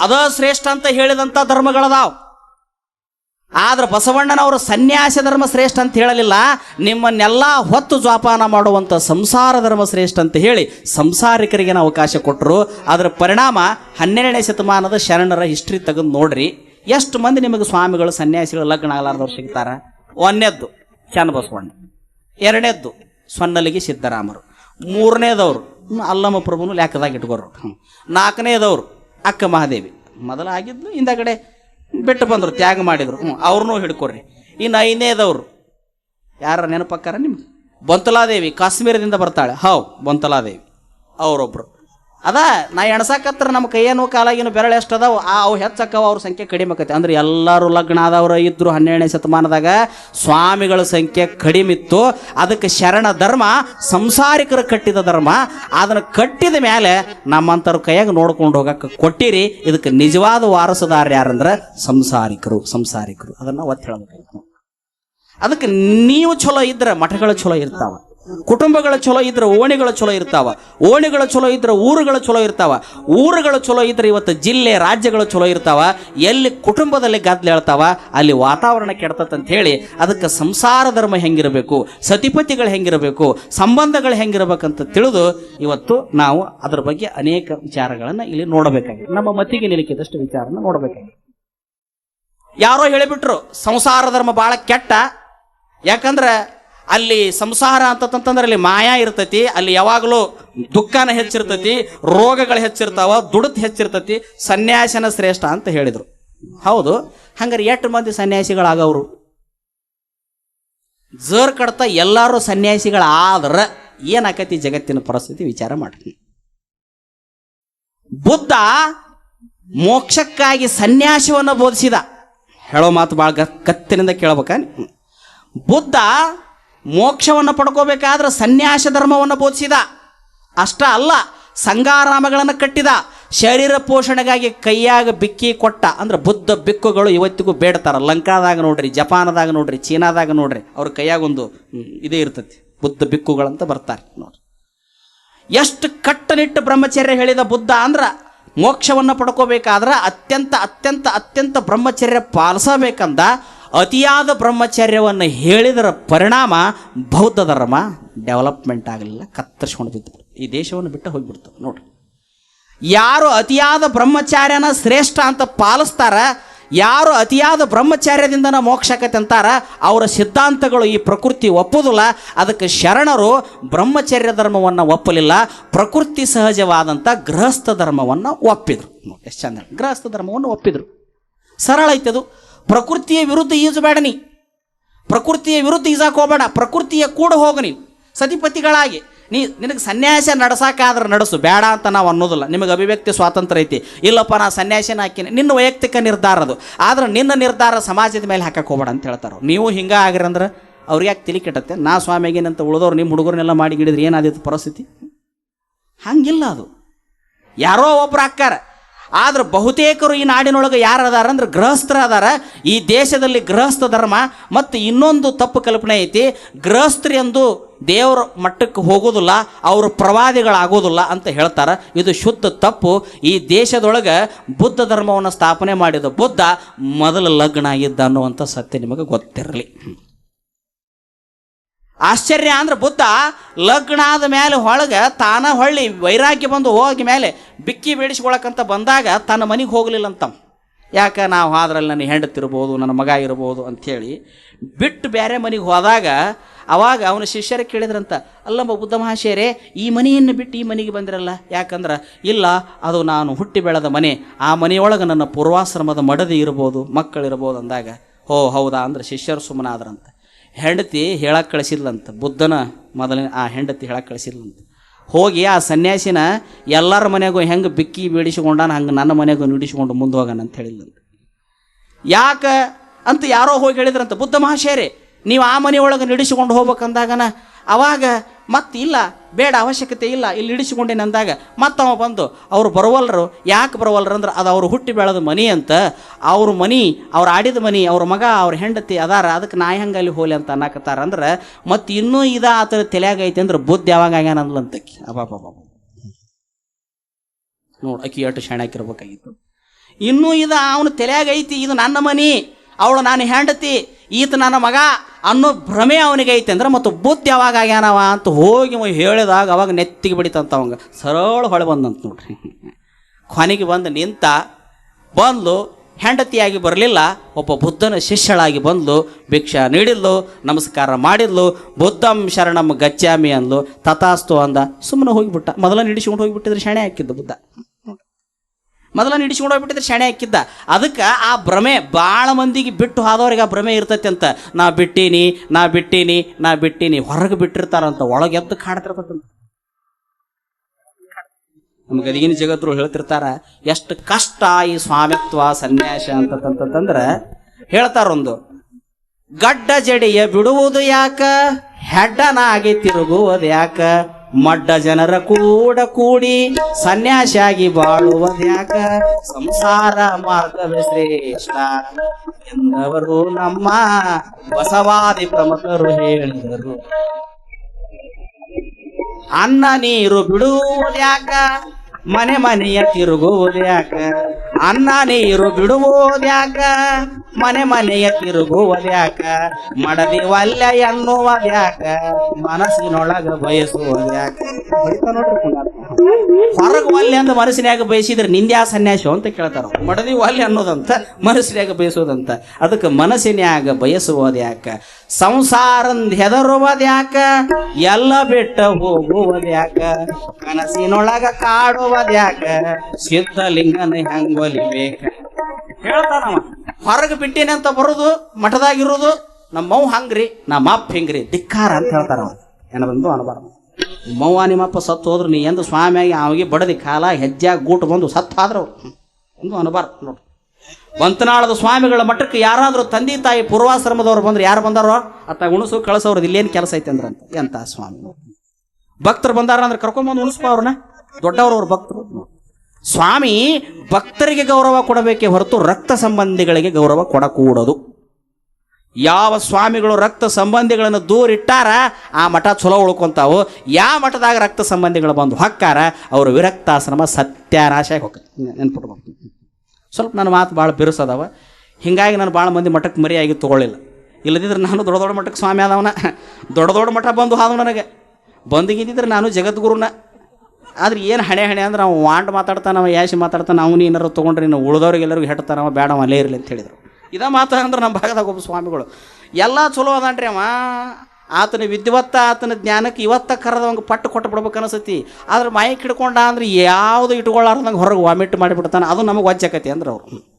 ಅದ ಶ್ರೇಷ್ಠ ಅಂತ ಹೇಳಿದಂಥ ಧರ್ಮಗಳದಾವ್. ಆದ್ರೆ ಬಸವಣ್ಣನವರು ಸನ್ಯಾಸ ಧರ್ಮ ಶ್ರೇಷ್ಠ ಅಂತ ಹೇಳಲಿಲ್ಲ. ನಿಮ್ಮನ್ನೆಲ್ಲ ಹೊತ್ತು ಜೋಪಾನ ಮಾಡುವಂಥ ಸಂಸಾರ ಧರ್ಮ ಶ್ರೇಷ್ಠ ಅಂತ ಹೇಳಿ ಸಂಸಾರಿಕರಿಗೆ ಅವಕಾಶ ಕೊಟ್ಟರು ಅದರ ಪರಿಣಾಮ ಹನ್ನೆರಡನೇ ಶತಮಾನದ ಶರಣರ ಹಿಸ್ಟ್ರಿ ತೆಗೆದು ನೋಡ್ರಿ. ಎಷ್ಟು ಮಂದಿ ನಿಮಗೆ ಸ್ವಾಮಿಗಳು, ಸನ್ಯಾಸಿಗಳು ಲಗ್ನ ಆಗಲಾರ್ದವ್ರು ಸಿಗ್ತಾರ? ಒಂದನೇದ್ದು ಚನ್ನಬಸವಣ್ಣ ಎರಡನೇದ್ದು ಸೊನ್ನಲಿಗೆ ಸಿದ್ದರಾಮರು. ಮೂರನೇದವರು. ಅಲ್ಲಮ್ಮ ಪ್ರಭುನು ಲೆಕ್ಕದಾಗ ಇಟ್ಕೋರು ನಾಲ್ಕನೇದವ್ರು ಅಕ್ಕ ಮಹಾದೇವಿ. ಮೊದಲ ಆಗಿದ್ಲು ಹಿಂದಗಡೆ ಬಿಟ್ಟು ಬಂದರು ತ್ಯಾಗ ಮಾಡಿದ್ರು. ಹ್ಞೂ ಅವ್ರನ್ನೂ ಹಿಡ್ಕೊಡ್ರಿ. ಇನ್ನು ಐದನೇದವ್ರು. ಯಾರ ನೆನಪಕ್ಕಾರ ನಿಮ್ಗೆ? ಬೊಂತಲಾದೇವಿ ಕಾಶ್ಮೀರದಿಂದ ಬರ್ತಾಳೆ. ಹೌ ಬೊಂತಲಾದೇವಿ. ಅವರೊಬ್ರು. ಅದ ನಾ ಎಣಸಾಕತ್ರ ನಮ್ಮ ಕೈಯೇನು ಕಾಲಾಗಿನ ಬೆರಳು ಎಷ್ಟು ಅದಾವ ಆ, ಅವು ಹೆಚ್ಚಕ್ಕವ, ಅವ್ರ ಸಂಖ್ಯೆ ಕಡಿಮೆ ಆಕೈತಿ. ಅಂದ್ರೆ ಎಲ್ಲರೂ ಲಗ್ನ ಆದವ್ರು, ಇದ್ರು ಹನ್ನೆರಡನೇ ಶತಮಾನದಾಗ ಸ್ವಾಮಿಗಳ ಸಂಖ್ಯೆ ಕಡಿಮೆ ಇತ್ತು. ಅದಕ್ಕೆ ಶರಣ ಧರ್ಮ, ಸಂಸಾರಿಕರು ಕಟ್ಟಿದ ಧರ್ಮ. ಅದನ್ನು ಕಟ್ಟಿದ ಮೇಲೆ ನಮ್ಮಂಥವ್ರ ಕೈಯಾಗ ನೋಡ್ಕೊಂಡು ಹೋಗಕ್ಕೆ ಕೊಟ್ಟಿರಿ. ಇದಕ್ಕೆ ನಿಜವಾದ ವಾರಸುದಾರ ಯಾರಂದ್ರೆ ಸಂಸಾರಿಕರು ಸಂಸಾರಿಕರು. ಅದನ್ನು ಒತ್ತಿ ಹೇಳ್ಬೇಕಾಯ್ತು ಅದಕ್ಕೆ ನೀವು ಚಲೋ ಇದ್ರೆ ಮಠಗಳು ಚಲೋ ಇರ್ತಾವ. ಕುಟುಂಬಗಳು ಚಲೋ ಇದ್ರೆ ಓಣಿಗಳು ಚಲೋ ಇರ್ತಾವ, ಓಣಿಗಳು ಚಲೋ ಇದ್ರೆ ಊರುಗಳು ಚಲೋ ಇರ್ತಾವ, ಊರುಗಳು ಚಲೋ ಇದ್ರೆ ಇವತ್ತು ಜಿಲ್ಲೆ, ರಾಜ್ಯಗಳು ಚಲೋ ಇರ್ತಾವ, ಎಲ್ಲಿ ಕುಟುಂಬದಲ್ಲಿ ಗದ್ದಲ ಹೇಳ್ತಾವ, ಅಲ್ಲಿ ವಾತಾವರಣ ಕೆಡ್ತಂತ ಹೇಳಿ ಅದಕ್ಕೆ ಸಂಸಾರ ಧರ್ಮ ಹೆಂಗಿರಬೇಕು, ಸತಿಪತಿಗಳು ಹೆಂಗಿರಬೇಕು, ಸಂಬಂಧಗಳು ಹೆಂಗಿರಬೇಕಂತ ತಿಳಿದು ಇವತ್ತು ನಾವು ಅದರ ಬಗ್ಗೆ ಅನೇಕ ವಿಚಾರಗಳನ್ನು ಇಲ್ಲಿ ನೋಡಬೇಕಾಗಿದೆ. ನಮ್ಮ ಮತಿಗೆ ನಿಲುಕಿದಷ್ಟು ವಿಚಾರನ ನೋಡಬೇಕಾಗಿದೆ. ಯಾರೋ ಹೇಳಿಬಿಟ್ರು, ಸಂಸಾರ ಧರ್ಮ ಬಹಳ ಕೆಟ್ಟ, ಯಾಕಂದ್ರೆ ಅಲ್ಲಿ ಸಂಸಾರ ಅಂತಂತಂದ್ರೆ ಅಲ್ಲಿ ಮಾಯಾ ಇರ್ತೈತಿ, ಅಲ್ಲಿ ಯಾವಾಗಲೂ ದುಃಖನ ಹೆಚ್ಚಿರ್ತೈತಿ, ರೋಗಗಳು ಹೆಚ್ಚಿರ್ತಾವ ದುಡ್ದು ಹೆಚ್ಚಿರ್ತೈತಿ, ಸನ್ಯಾಸನ ಶ್ರೇಷ್ಠ ಅಂತ ಹೇಳಿದರು. ಹೌದು, ಹಂಗಾರೆ ಎಷ್ಟು ಮಂದಿ ಸನ್ಯಾಸಿಗಳಾಗವ್ರು? ಜರ್ ಕಡ್ತಾ ಎಲ್ಲರೂ ಸನ್ಯಾಸಿಗಳಾದ್ರೆ ಏನಾಕತಿ ಜಗತ್ತಿನ ಪರಿಸ್ಥಿತಿ ವಿಚಾರ ಮಾಡ್ತೀನಿ. ಬುದ್ಧ ಮೋಕ್ಷಕ್ಕಾಗಿ ಸನ್ಯಾಸವನ್ನು ಬೋಧಿಸಿದ. ಹೇಳೋ ಮಾತು ಭಾಳ ಕತ್ತಿನಿಂದ ಕೇಳಬೇಕಾ ಬುದ್ಧ ಮೋಕ್ಷವನ್ನು ಪಡ್ಕೋಬೇಕಾದ್ರೆ ಸನ್ಯಾಸ ಧರ್ಮವನ್ನು ಬೋಧಿಸಿದ. ಅಷ್ಟ ಅಲ್ಲ, ಸಂಗಾರಾಮಗಳನ್ನು ಕಟ್ಟಿದ. ಶರೀರ ಪೋಷಣೆಗಾಗಿ ಕೈಯಾಗ ಬಿಕ್ಕಿ ಕೊಟ್ಟ. ಅಂದ್ರೆ ಬುದ್ಧ ಬಿಕ್ಕುಗಳು ಇವತ್ತಿಗೂ ಬೇಡ್ತಾರೆ. ಲಂಕಾದಾಗ ನೋಡ್ರಿ, ಜಪಾನದಾಗ ನೋಡ್ರಿ, ಚೀನಾದಾಗ ನೋಡ್ರಿ, ಅವ್ರ ಕೈಯಾಗೊಂದು ಇದೇ ಇರ್ತೈತಿ. ಬುದ್ಧ ಬಿಕ್ಕುಗಳಂತ ಬರ್ತಾರೆ ನೋಡ್ರಿ. ಎಷ್ಟು ಕಟ್ಟನಿಟ್ಟು ಬ್ರಹ್ಮಚರ್ಯ ಹೇಳಿದ ಬುದ್ಧ ಅಂದ್ರ ಮೋಕ್ಷವನ್ನು ಪಡ್ಕೋಬೇಕಾದ್ರೆ ಅತ್ಯಂತ ಅತ್ಯಂತ ಅತ್ಯಂತ ಬ್ರಹ್ಮಚರ್ಯ ಪಾಲಿಸಬೇಕಂದ ಅತಿಯಾದ ಬ್ರಹ್ಮಚರ್ಯವನ್ನು ಹೇಳಿದರ ಪರಿಣಾಮ ಬೌದ್ಧ ಧರ್ಮ ಡೆವಲಪ್ಮೆಂಟ್ ಆಗಲಿಲ್ಲ ಕತ್ತರಿಸ್ಕೊಂಡು ಬಿದ್ದು ಈ ದೇಶವನ್ನು ಬಿಟ್ಟು ಹೋಗಿಬಿಡ್ತು, ನೋಡ್ರಿ. ಯಾರು ಅತಿಯಾದ ಬ್ರಹ್ಮಚಾರ್ಯನ ಶ್ರೇಷ್ಠ ಅಂತ ಪಾಲಿಸ್ತಾರ, ಯಾರು ಅತಿಯಾದ ಬ್ರಹ್ಮಚಾರ್ಯದಿಂದನ ಮೋಕ್ಷಕತೆ ಅಂತಾರ ಅವರ ಸಿದ್ಧಾಂತಗಳು ಈ ಪ್ರಕೃತಿ ಒಪ್ಪುದಿಲ್ಲ. ಅದಕ್ಕೆ ಶರಣರು ಬ್ರಹ್ಮಚರ್ಯ ಧರ್ಮವನ್ನು ಒಪ್ಪಲಿಲ್ಲ, ಪ್ರಕೃತಿ ಸಹಜವಾದಂಥ ಗೃಹಸ್ಥ ಧರ್ಮವನ್ನು ಒಪ್ಪಿದ್ರು. ಎಷ್ಟು ಚಂದ. ಗೃಹಸ್ಥ ಧರ್ಮವನ್ನು ಒಪ್ಪಿದ್ರು. ಸರಳ ಐತದು. ಪ್ರಕೃತಿಯ ವಿರುದ್ಧ ಈಜಬೇಡ ನೀ. ಪ್ರಕೃತಿಯ ವಿರುದ್ಧ ಈಜಾಕ ಹೋಗಬೇಡ. ಪ್ರಕೃತಿಯ ಕೂಡ ಹೋಗು ನೀವು ಸತಿಪತಿಗಳಾಗಿ. ನೀ ನಿನಗೆ ಸನ್ಯಾಸ ನಡ್ಸಾಕಾದ್ರೆ ನಡೆಸು. ಬೇಡ ಅಂತ ನಾವು ಅನ್ನೋದಿಲ್ಲ. ನಿಮಗೆ ಅಭಿವ್ಯಕ್ತಿ ಸ್ವಾತಂತ್ರ್ಯ ಐತಿ. ಇಲ್ಲಪ್ಪ, ನಾ ಸನ್ಯಾಸಿನ ಹಾಕಿನಿ. ನಿನ್ನ ವೈಯಕ್ತಿಕ ನಿರ್ಧಾರ ಅದು. ಆದ್ರೆ ನಿನ್ನ ನಿರ್ಧಾರ ಸಮಾಜದ ಮೇಲೆ ಹಾಕಕ್ಕೆ ಹೋಗಬೇಡ ಅಂತ ಹೇಳ್ತಾರೆ ನೀವು ಹಿಂಗೆ ಆಗಿರಂದ್ರೆ ಅವ್ರಿಗೆ ಯಾಕೆ ತಿಳಿ ಕೆಟ್ಟತ್ತೆ? ನಾ ಸ್ವಾಮಿಗೇನಂತ ಉಳಿದವ್ರು ನಿಮ್ಮ ಹುಡುಗರನ್ನೆಲ್ಲ ಮಾಡಿ ಗಿಡಿದ್ರೆ ಏನಾದಿತ್ತು ಪರಿಸ್ಥಿತಿ? ಹಂಗಿಲ್ಲ ಅದು. ಯಾರೋ ಒಬ್ರು ಹಾಕ್ಕಾರ. ಆದ್ರೆ ಬಹುತೇಕರು ಈ ನಾಡಿನೊಳಗೆ ಯಾರು ಅದಾರ ಅಂದ್ರೆ ಗೃಹಸ್ಥರ ಅದಾರ ಈ ದೇಶದಲ್ಲಿ ಗೃಹಸ್ಥ ಧರ್ಮ ಮತ್ತು ಇನ್ನೊಂದು ತಪ್ಪು ಕಲ್ಪನೆ ಐತಿ. ಗೃಹಸ್ಥರು ಎಂದು ದೇವರ ಮಟ್ಟಕ್ಕೆ ಹೋಗೋದಿಲ್ಲ, ಅವರು ಪ್ರವಾದಿಗಳಾಗೋದಿಲ್ಲ ಅಂತ ಹೇಳ್ತಾರೆ. ಇದು ಶುದ್ಧ ತಪ್ಪು. ಈ ದೇಶದೊಳಗೆ ಬುದ್ಧ ಧರ್ಮವನ್ನು ಸ್ಥಾಪನೆ ಮಾಡಿದ ಬುದ್ಧ ಮೊದಲ ಲಗ್ನ ಆಗಿದ್ದ ಅನ್ನುವಂಥ ಸತ್ಯ ನಿಮಗೆ ಗೊತ್ತಿರಲಿ. ಆಶ್ಚರ್ಯ ಅಂದ್ರೆ ಬುದ್ಧ ಲಗ್ನ ಆದ ಮೇಲೆ ಒಳಗೆ ತಾನ ಹೊಳ್ಳಿ ವೈರಾಗ್ಯ ಬಂದು ಹೋಗಿ ಮೇಲೆ ಬಿಕ್ಕಿ ಬೇಡಿಸ್ಕೊಳಕಂತ ಬಂದಾಗ ತನ್ನ ಮನೆಗೆ ಹೋಗಲಿಲ್ಲ ಅಂತ ಯಾಕೆ ನಾವು ಹೋದ್ರಲ್ಲಿ ನನ್ನ ಹೆಂಡತಿರ್ಬೋದು ನನ್ನ ಮಗ ಇರ್ಬೋದು ಅಂಥೇಳಿ ಬಿಟ್ಟು ಬೇರೆ ಮನೆಗೆ ಹೋದಾಗ ಅವಾಗ ಅವನ ಶಿಷ್ಯರು ಕೇಳಿದ್ರಂತ, ಅಲ್ಲಮ್ಮ ಬುದ್ಧ ಮಹಾಶಯರೇ, ಈ ಮನೆಯನ್ನು ಬಿಟ್ಟು ಈ ಮನೆಗೆ ಬಂದಿರಲ್ಲ? ಯಾಕಂದ್ರೆ, ಇಲ್ಲ, ಅದು ನಾನು ಹುಟ್ಟಿ ಬೆಳೆದ ಮನೆ, ಆ ಮನೆಯೊಳಗೆ ನನ್ನ ಪೂರ್ವಾಶ್ರಮದ ಮಡದಿ ಇರ್ಬೋದು, ಮಕ್ಕಳಿರ್ಬೋದು ಅಂದಾಗ. ಓ, ಹೌದಾ? ಅಂದ್ರೆ ಶಿಷ್ಯರು ಸುಮ್ಮನಾದ್ರಂತ. ಹೆಂಡತಿ ಹೇಳಕ್ಕೆ ಕಳಿಸಿದ್ಲಂತ, ಬುದ್ಧನ ಮೊದಲನೇ ಆ ಹೆಂಡತಿ ಹೇಳಕ್ಕೆ ಕಳಿಸಿದ್ಲಂತ. ಹೋಗಿ ಆ ಸನ್ಯಾಸಿನ ಎಲ್ಲರ ಮನೆಗೂ ಹೆಂಗೆ ಬಿಕ್ಕಿ ಬೀಡಿಸಿಕೊಂಡಾನ, ಹಂಗೆ ನನ್ನ ಮನೆಗೂ ನುಡಿಸಿಕೊಂಡು ಮುಂದೆ ಹೋಗೋಣ ಅಂತ ಹೇಳಿದ್ಲಂತ. ಯಾಕೆ? ಅಂತ ಯಾರೋ ಹೋಗಿ ಹೇಳಿದ್ರಂತ, ಬುದ್ಧ ಮಹಾಶಯರೇ, ನೀವು ಆ ಮನೆಯೊಳಗೆ ನಡೆಸಿಕೊಂಡು ಹೋಗ್ಬೇಕಂದಾಗನ ಅವಾಗ ಮತ್ತೆ ಇಲ್ಲ, ಬೇಡ ಅವಶ್ಯಕತೆ ಇಲ್ಲ, ಇಲ್ಲಿ ಇಡಿಸಿಕೊಂಡೇನೆ ಅಂದಾಗ ಮತ್ತೆ ಅವ ಬಂದು, ಅವ್ರು ಬರವಲ್ಲರು ಯಾಕೆ ಬರವಲ್ಲರು ಅಂದ್ರೆ ಅದು ಅವ್ರು ಹುಟ್ಟಿ ಬೆಳೆದ ಮನಿ ಅಂತ. ಅವ್ರ ಮನಿ, ಅವ್ರು ಆಡಿದ ಮನಿ, ಅವ್ರ ಮಗ, ಅವ್ರ ಹೆಂಡತಿ ಅದಾರ ಅದಕ್ಕೆ ನಾ ಹಂಗೆ ಅಲ್ಲಿ ಹೋಲಿ ಅಂತ ಅನ್ನಕತ್ತಾರ ಅಂದ್ರೆ ಮತ್ತೆ ಇನ್ನೂ ಇದ ಆತರ ತಲೆಯಾಗ ಐತಿ ಅಂದ್ರೆ ಬುದ್ಧಿ ಯಾವಾಗ ಆಗ್ಯಾನ ಅಂದ್ಲಂತಕ್ಕಿ ಅಬಾಬಾಬಾ ನೋಡಿ ಅಕ್ಕಿ ಎಷ್ಟು ಶಾಣಾಕಿರ್ಬೇಕಾಗಿತ್ತು ಇನ್ನೂ ಇದ ಅವನು ಐತಿ, ಇದು ನನ್ನ ಮನಿ, ಅವಳು ನಾನು ಹೆಂಡತಿ ಈತ ನನ್ನ ಮಗ ಅನ್ನೋ ಭ್ರಮೆ ಅವನಿಗೆ ಐತೆ ಅಂದ್ರೆ, ಮತ್ತು ಬುದ್ಧಿ ಯಾವಾಗ ಆಗ್ಯಾನವ? ಅಂತ ಹೋಗಿ ಹೇಳಿದಾಗ ಅವಾಗ ನೆತ್ತಿಗೆ ಬಿಡಿತಂತ ಅವಂಗ. ಸರಳ ಹೊಳೆ ಬಂದಂತ ನೋಡ್ರಿ. ಕೊನೆಗೆ ಬಂದು ನಿಂತ ಬಂದು ಹೆಂಡತಿಯಾಗಿ ಬರಲಿಲ್ಲ, ಒಬ್ಬ ಬುದ್ಧನ ಶಿಷ್ಯಳಾಗಿ ಬಂದ್ಲು ಭಿಕ್ಷ ನೀಡಿದ್ಲು, ನಮಸ್ಕಾರ ಮಾಡಿದ್ಲು, ಬುದ್ಧಂ ಶರಣಂ ಗಚ್ಚಾಮಿ ಅಂದ್ಲು. ತಥಾಸ್ತು ಅಂದ. ಸುಮ್ಮನೆ ಹೋಗಿಬಿಟ್ಟ. ಮೊದಲ ನಿಡಿಸಿಕೊಂಡು ಹೋಗಿಬಿಟ್ಟಿದ್ರೆ ಶಣೆ ಹಾಕಿದ್ದು ಬುದ್ಧ. ಮೊದಲ ಹೋಗ್ಬಿಟ್ಟಿದ್ರೆ ಶಣೆ ಹಾಕಿದ್ದ. ಅದಕ್ಕೆ ಆ ಭ್ರಮೆ ಭಾಳ ಮಂದಿಗೆ ಬಿಟ್ಟು ಹೋದವ್ರಿಗೆ ಆ ಭ್ರಮೆ ಇರ್ತೈತೆ ಅಂತ. ನಾ ಬಿಟ್ಟೀನಿ ನಾ ಬಿಟ್ಟೀನಿ ನಾ ಬಿಟ್ಟೀನಿ. ಹೊರಗೆ ಬಿಟ್ಟಿರ್ತಾರಂತ. ಒಳಗೆ ಎದ್ದು ಕಾಡ್ತಿರ್ತಂತ ನಮ್ಗೆ ಅದಿಗಿನ ಜಗತ್ರು ಹೇಳ್ತಿರ್ತಾರ, ಎಷ್ಟು ಕಷ್ಟ ಈ ಸ್ವಾಮಿತ್ವ ಸನ್ಯಾಸ ಅಂತಂತಂತಂದ್ರೆ ಹೇಳ್ತಾರೊಂದು ಗಡ್ಡ ಜಡಿಯ ಬಿಡುವುದು ಯಾಕ? ಹೆಡ್ಡನಾಗಿ ತಿರುಗುವುದು ಯಾಕ? ಮಡ್ಡ ಜನರ ಕೂಡ ಕೂಡಿ ಸನ್ಯಾಸಿಯಾಗಿ ಬಾಳುವ ಯಾಕ ಸಂಸಾರ ಮಾರ್ಗವೇ ಶ್ರೇಷ್ಠ ಎಂದವರು ನಮ್ಮ ಬಸವಾದಿ ಪ್ರಮುಖರು ಹೇಳಿದರು. ಅನ್ನ ನೀರು ಬಿಡುವುದ್ಯಾಕ ಮನೆ ಮನೆಯ ತಿರುಗುವುದ್ಯಾಕ? ಅನ್ನ ನೀರು ಬಿಡುವುದ್ಯಾಕ? ಮನೆ ಮನೆಯ ತಿರುಗುವುದ್ಯಾಕ? ಮಡದಿ ವಲ್ಯ ಎನ್ನುವುದ್ಯಾಕ? ಮನಸ್ಸಿನೊಳಗ ಬಯಸುವುದ್ಯಾಕ? ಹೊರಗ ವಲ್ಯ ಅಂತ ಮನಸ್ಸಿನ್ಯಾಗ ಬಯಸಿದ್ರೆ ನಿಂದ್ಯಾ ಸನ್ಯಾಸ ಅಂತ ಕೇಳ್ತಾರ. ಮಡದಿ ವಲ್ಯ ಅನ್ನೋದಂತ ಮನಸ್ಸಿನಾಗ ಬಯಸುವುದಂತ. ಅದಕ್ಕೆ ಮನಸ್ಸಿನ್ಯಾಗ ಬಯಸುವುದ್ಯಾಕ? ಸಂಸಾರಂದ್ ಹೆದರುವುದ್ಯಾಕ? ಎಲ್ಲ ಬಿಟ್ಟ ಹೋಗುವುದ್ಯಾಕ? ಕನಸಿನೊಳಗ ಕಾಡುವುದ್ಯಾಕ ಸಿದ್ಧಲಿಂಗನ ಹೇಳ್ತಾನವ. ಹೊರಗೆ ಬಿಟ್ಟೇನೆ ಅಂತ ಬರೋದು ಮಠದಾಗಿರೋದು ನಮ್ಮವ್ ಹಂಗ್ರಿ ನಮ್ಮ ಅಪ್ಪ ಹಿಂಗ್ರಿ ಧಿಕ್ಕಾರ ಅಂತ ಹೇಳ್ತಾರ ಅವ ಏನ ಬಂದು ಅನಬಾರ್ದು ನಿಮ್ಮವ್ವ ನಿಮ್ಮಪ್ಪ ಸತ್ತು ಹೋದ್ರು ನೀ ಎಂದು ಸ್ವಾಮಿಯಾಗಿ ಅವಿಗೆ ಬಡದಿ ಕಾಲ ಹೆಜ್ಜೆ ಗೂಟು ಬಂದು ಸತ್ತು ಆದ್ರು ಒಂದು ಅನ್ಬಾರ್ದು ನೋಡ್ರಿ ಬಂತನಾಳದ ಸ್ವಾಮಿಗಳ ಮಠಕ್ಕೆ ಯಾರಾದರೂ ತಂದೆ ತಾಯಿ ಪೂರ್ವಾಶ್ರಮದವ್ರು ಬಂದ್ರೆ ಯಾರು ಬಂದಾರೋ ಅತ್ತ ಉಣಸು ಕಳಿಸೋರ್ದು ಇಲ್ಲೇನು ಕೆಲಸ ಐತೆ ಅಂದ್ರೆ ಅಂತ ಎಂತ ಸ್ವಾಮಿ? ಭಕ್ತರು ಬಂದಾರ ಅಂದ್ರೆ ಕರ್ಕೊಂಬಂದು ಉಣಿಸ್ಪ ಅವ್ರನ್ನ. ದೊಡ್ಡವರು ಅವ್ರ ಭಕ್ತರು ಸ್ವಾಮಿ ಭಕ್ತರಿಗೆ ಗೌರವ ಕೊಡಬೇಕೇ ಹೊರತು ರಕ್ತ ಸಂಬಂಧಿಗಳಿಗೆ ಗೌರವ ಕೊಡಕೂಡದು. ಯಾವ ಸ್ವಾಮಿಗಳು ರಕ್ತ ಸಂಬಂಧಿಗಳನ್ನು ದೂರಿಟ್ಟಾರ ಆ ಮಠ ಚಲೋ ಉಳ್ಕೊಂತಾವು. ಯಾವ ಮಠದಾಗ ರಕ್ತ ಸಂಬಂಧಿಗಳು ಬಂದು ಹೊಕ್ಕಾರ, ಅವರು ವಿರಕ್ತಾಶ್ರಮ ಸತ್ಯನಾಶ ಹೋಗ್ತದೆ ನೆನ್ಪಿಟ್ಬೇಕು ಸ್ವಲ್ಪ ನನ್ನ ಮಾತು ಭಾಳ ಬಿರುಸದವ. ಹಿಂಗಾಗಿ ನಾನು ಭಾಳ ಮಂದಿ ಮಠಕ್ಕೆ ಮರಿಯಾಗಿ ತೊಗೊಳ್ಳಿಲ್ಲ. ಇಲ್ಲದಿದ್ರೆ ನಾನು ದೊಡ್ಡ ದೊಡ್ಡ ಮಠಕ್ಕೆ ಸ್ವಾಮಿ ಆದವನ. ದೊಡ್ಡ ದೊಡ್ಡ ಮಠ ಬಂದು ಆದವು ನನಗೆ. ಬಂದಿಗಿದ್ದಿದ್ರೆ ನಾನು ಜಗದ್ಗುರುನ. ಆದ್ರೆ ಏನು ಹಣೆ ಹಣೆ ಅಂದ್ರೆ ನಾವು ವಾಂಡ್ ಮಾತಾಡ್ತಾನೆ, ಅವ ಯಾಶಿ ಮಾತಾಡ್ತಾನ, ಅವನು ಏನಾರು ತೊಗೊಂಡ್ರೆ ಇನ್ನು ಉಳಿದವ್ರಿಗೆ ಎಲ್ಲರಿಗೂ ಹೆಟ್ತಾನ, ಅವ ಬೇಡ, ಅವ ಅಲ್ಲೇ ಇರಲಿ ಅಂತ ಹೇಳಿದರು. ಇದ ಮಾತು ಅಂದ್ರೆ ನಮ್ಮ ಭಾಗದಾಗ ಒಬ್ಬ ಸ್ವಾಮಿಗಳು, ಎಲ್ಲ ಚಲೋ ಅದಾನ್ರಿ ಅವ. ಆತನ ವಿದ್ವತ್ತ, ಆತನ ಜ್ಞಾನಕ್ಕೆ ಇವತ್ತ ಕರೆದವಂಗೆ ಪಟ್ಟು ಕೊಟ್ಟು ಬಿಡ್ಬೇಕು ಅನಿಸತಿ. ಆದ್ರೆ ಮೈಕ್ ಹಿಡ್ಕೊಂಡ ಅಂದ್ರೆ ಯಾವುದು ಇಟ್ಕೊಳ್ಳಾರ್ದಂಗೆ ಹೊರಗೆ ವಾಮಿಟ್ ಮಾಡಿಬಿಡ್ತಾನೆ. ಅದು ನಮಗೆ ವಜ್ಜಾಕತಿ ಅಂದ್ರೆ ಅವ್ರು.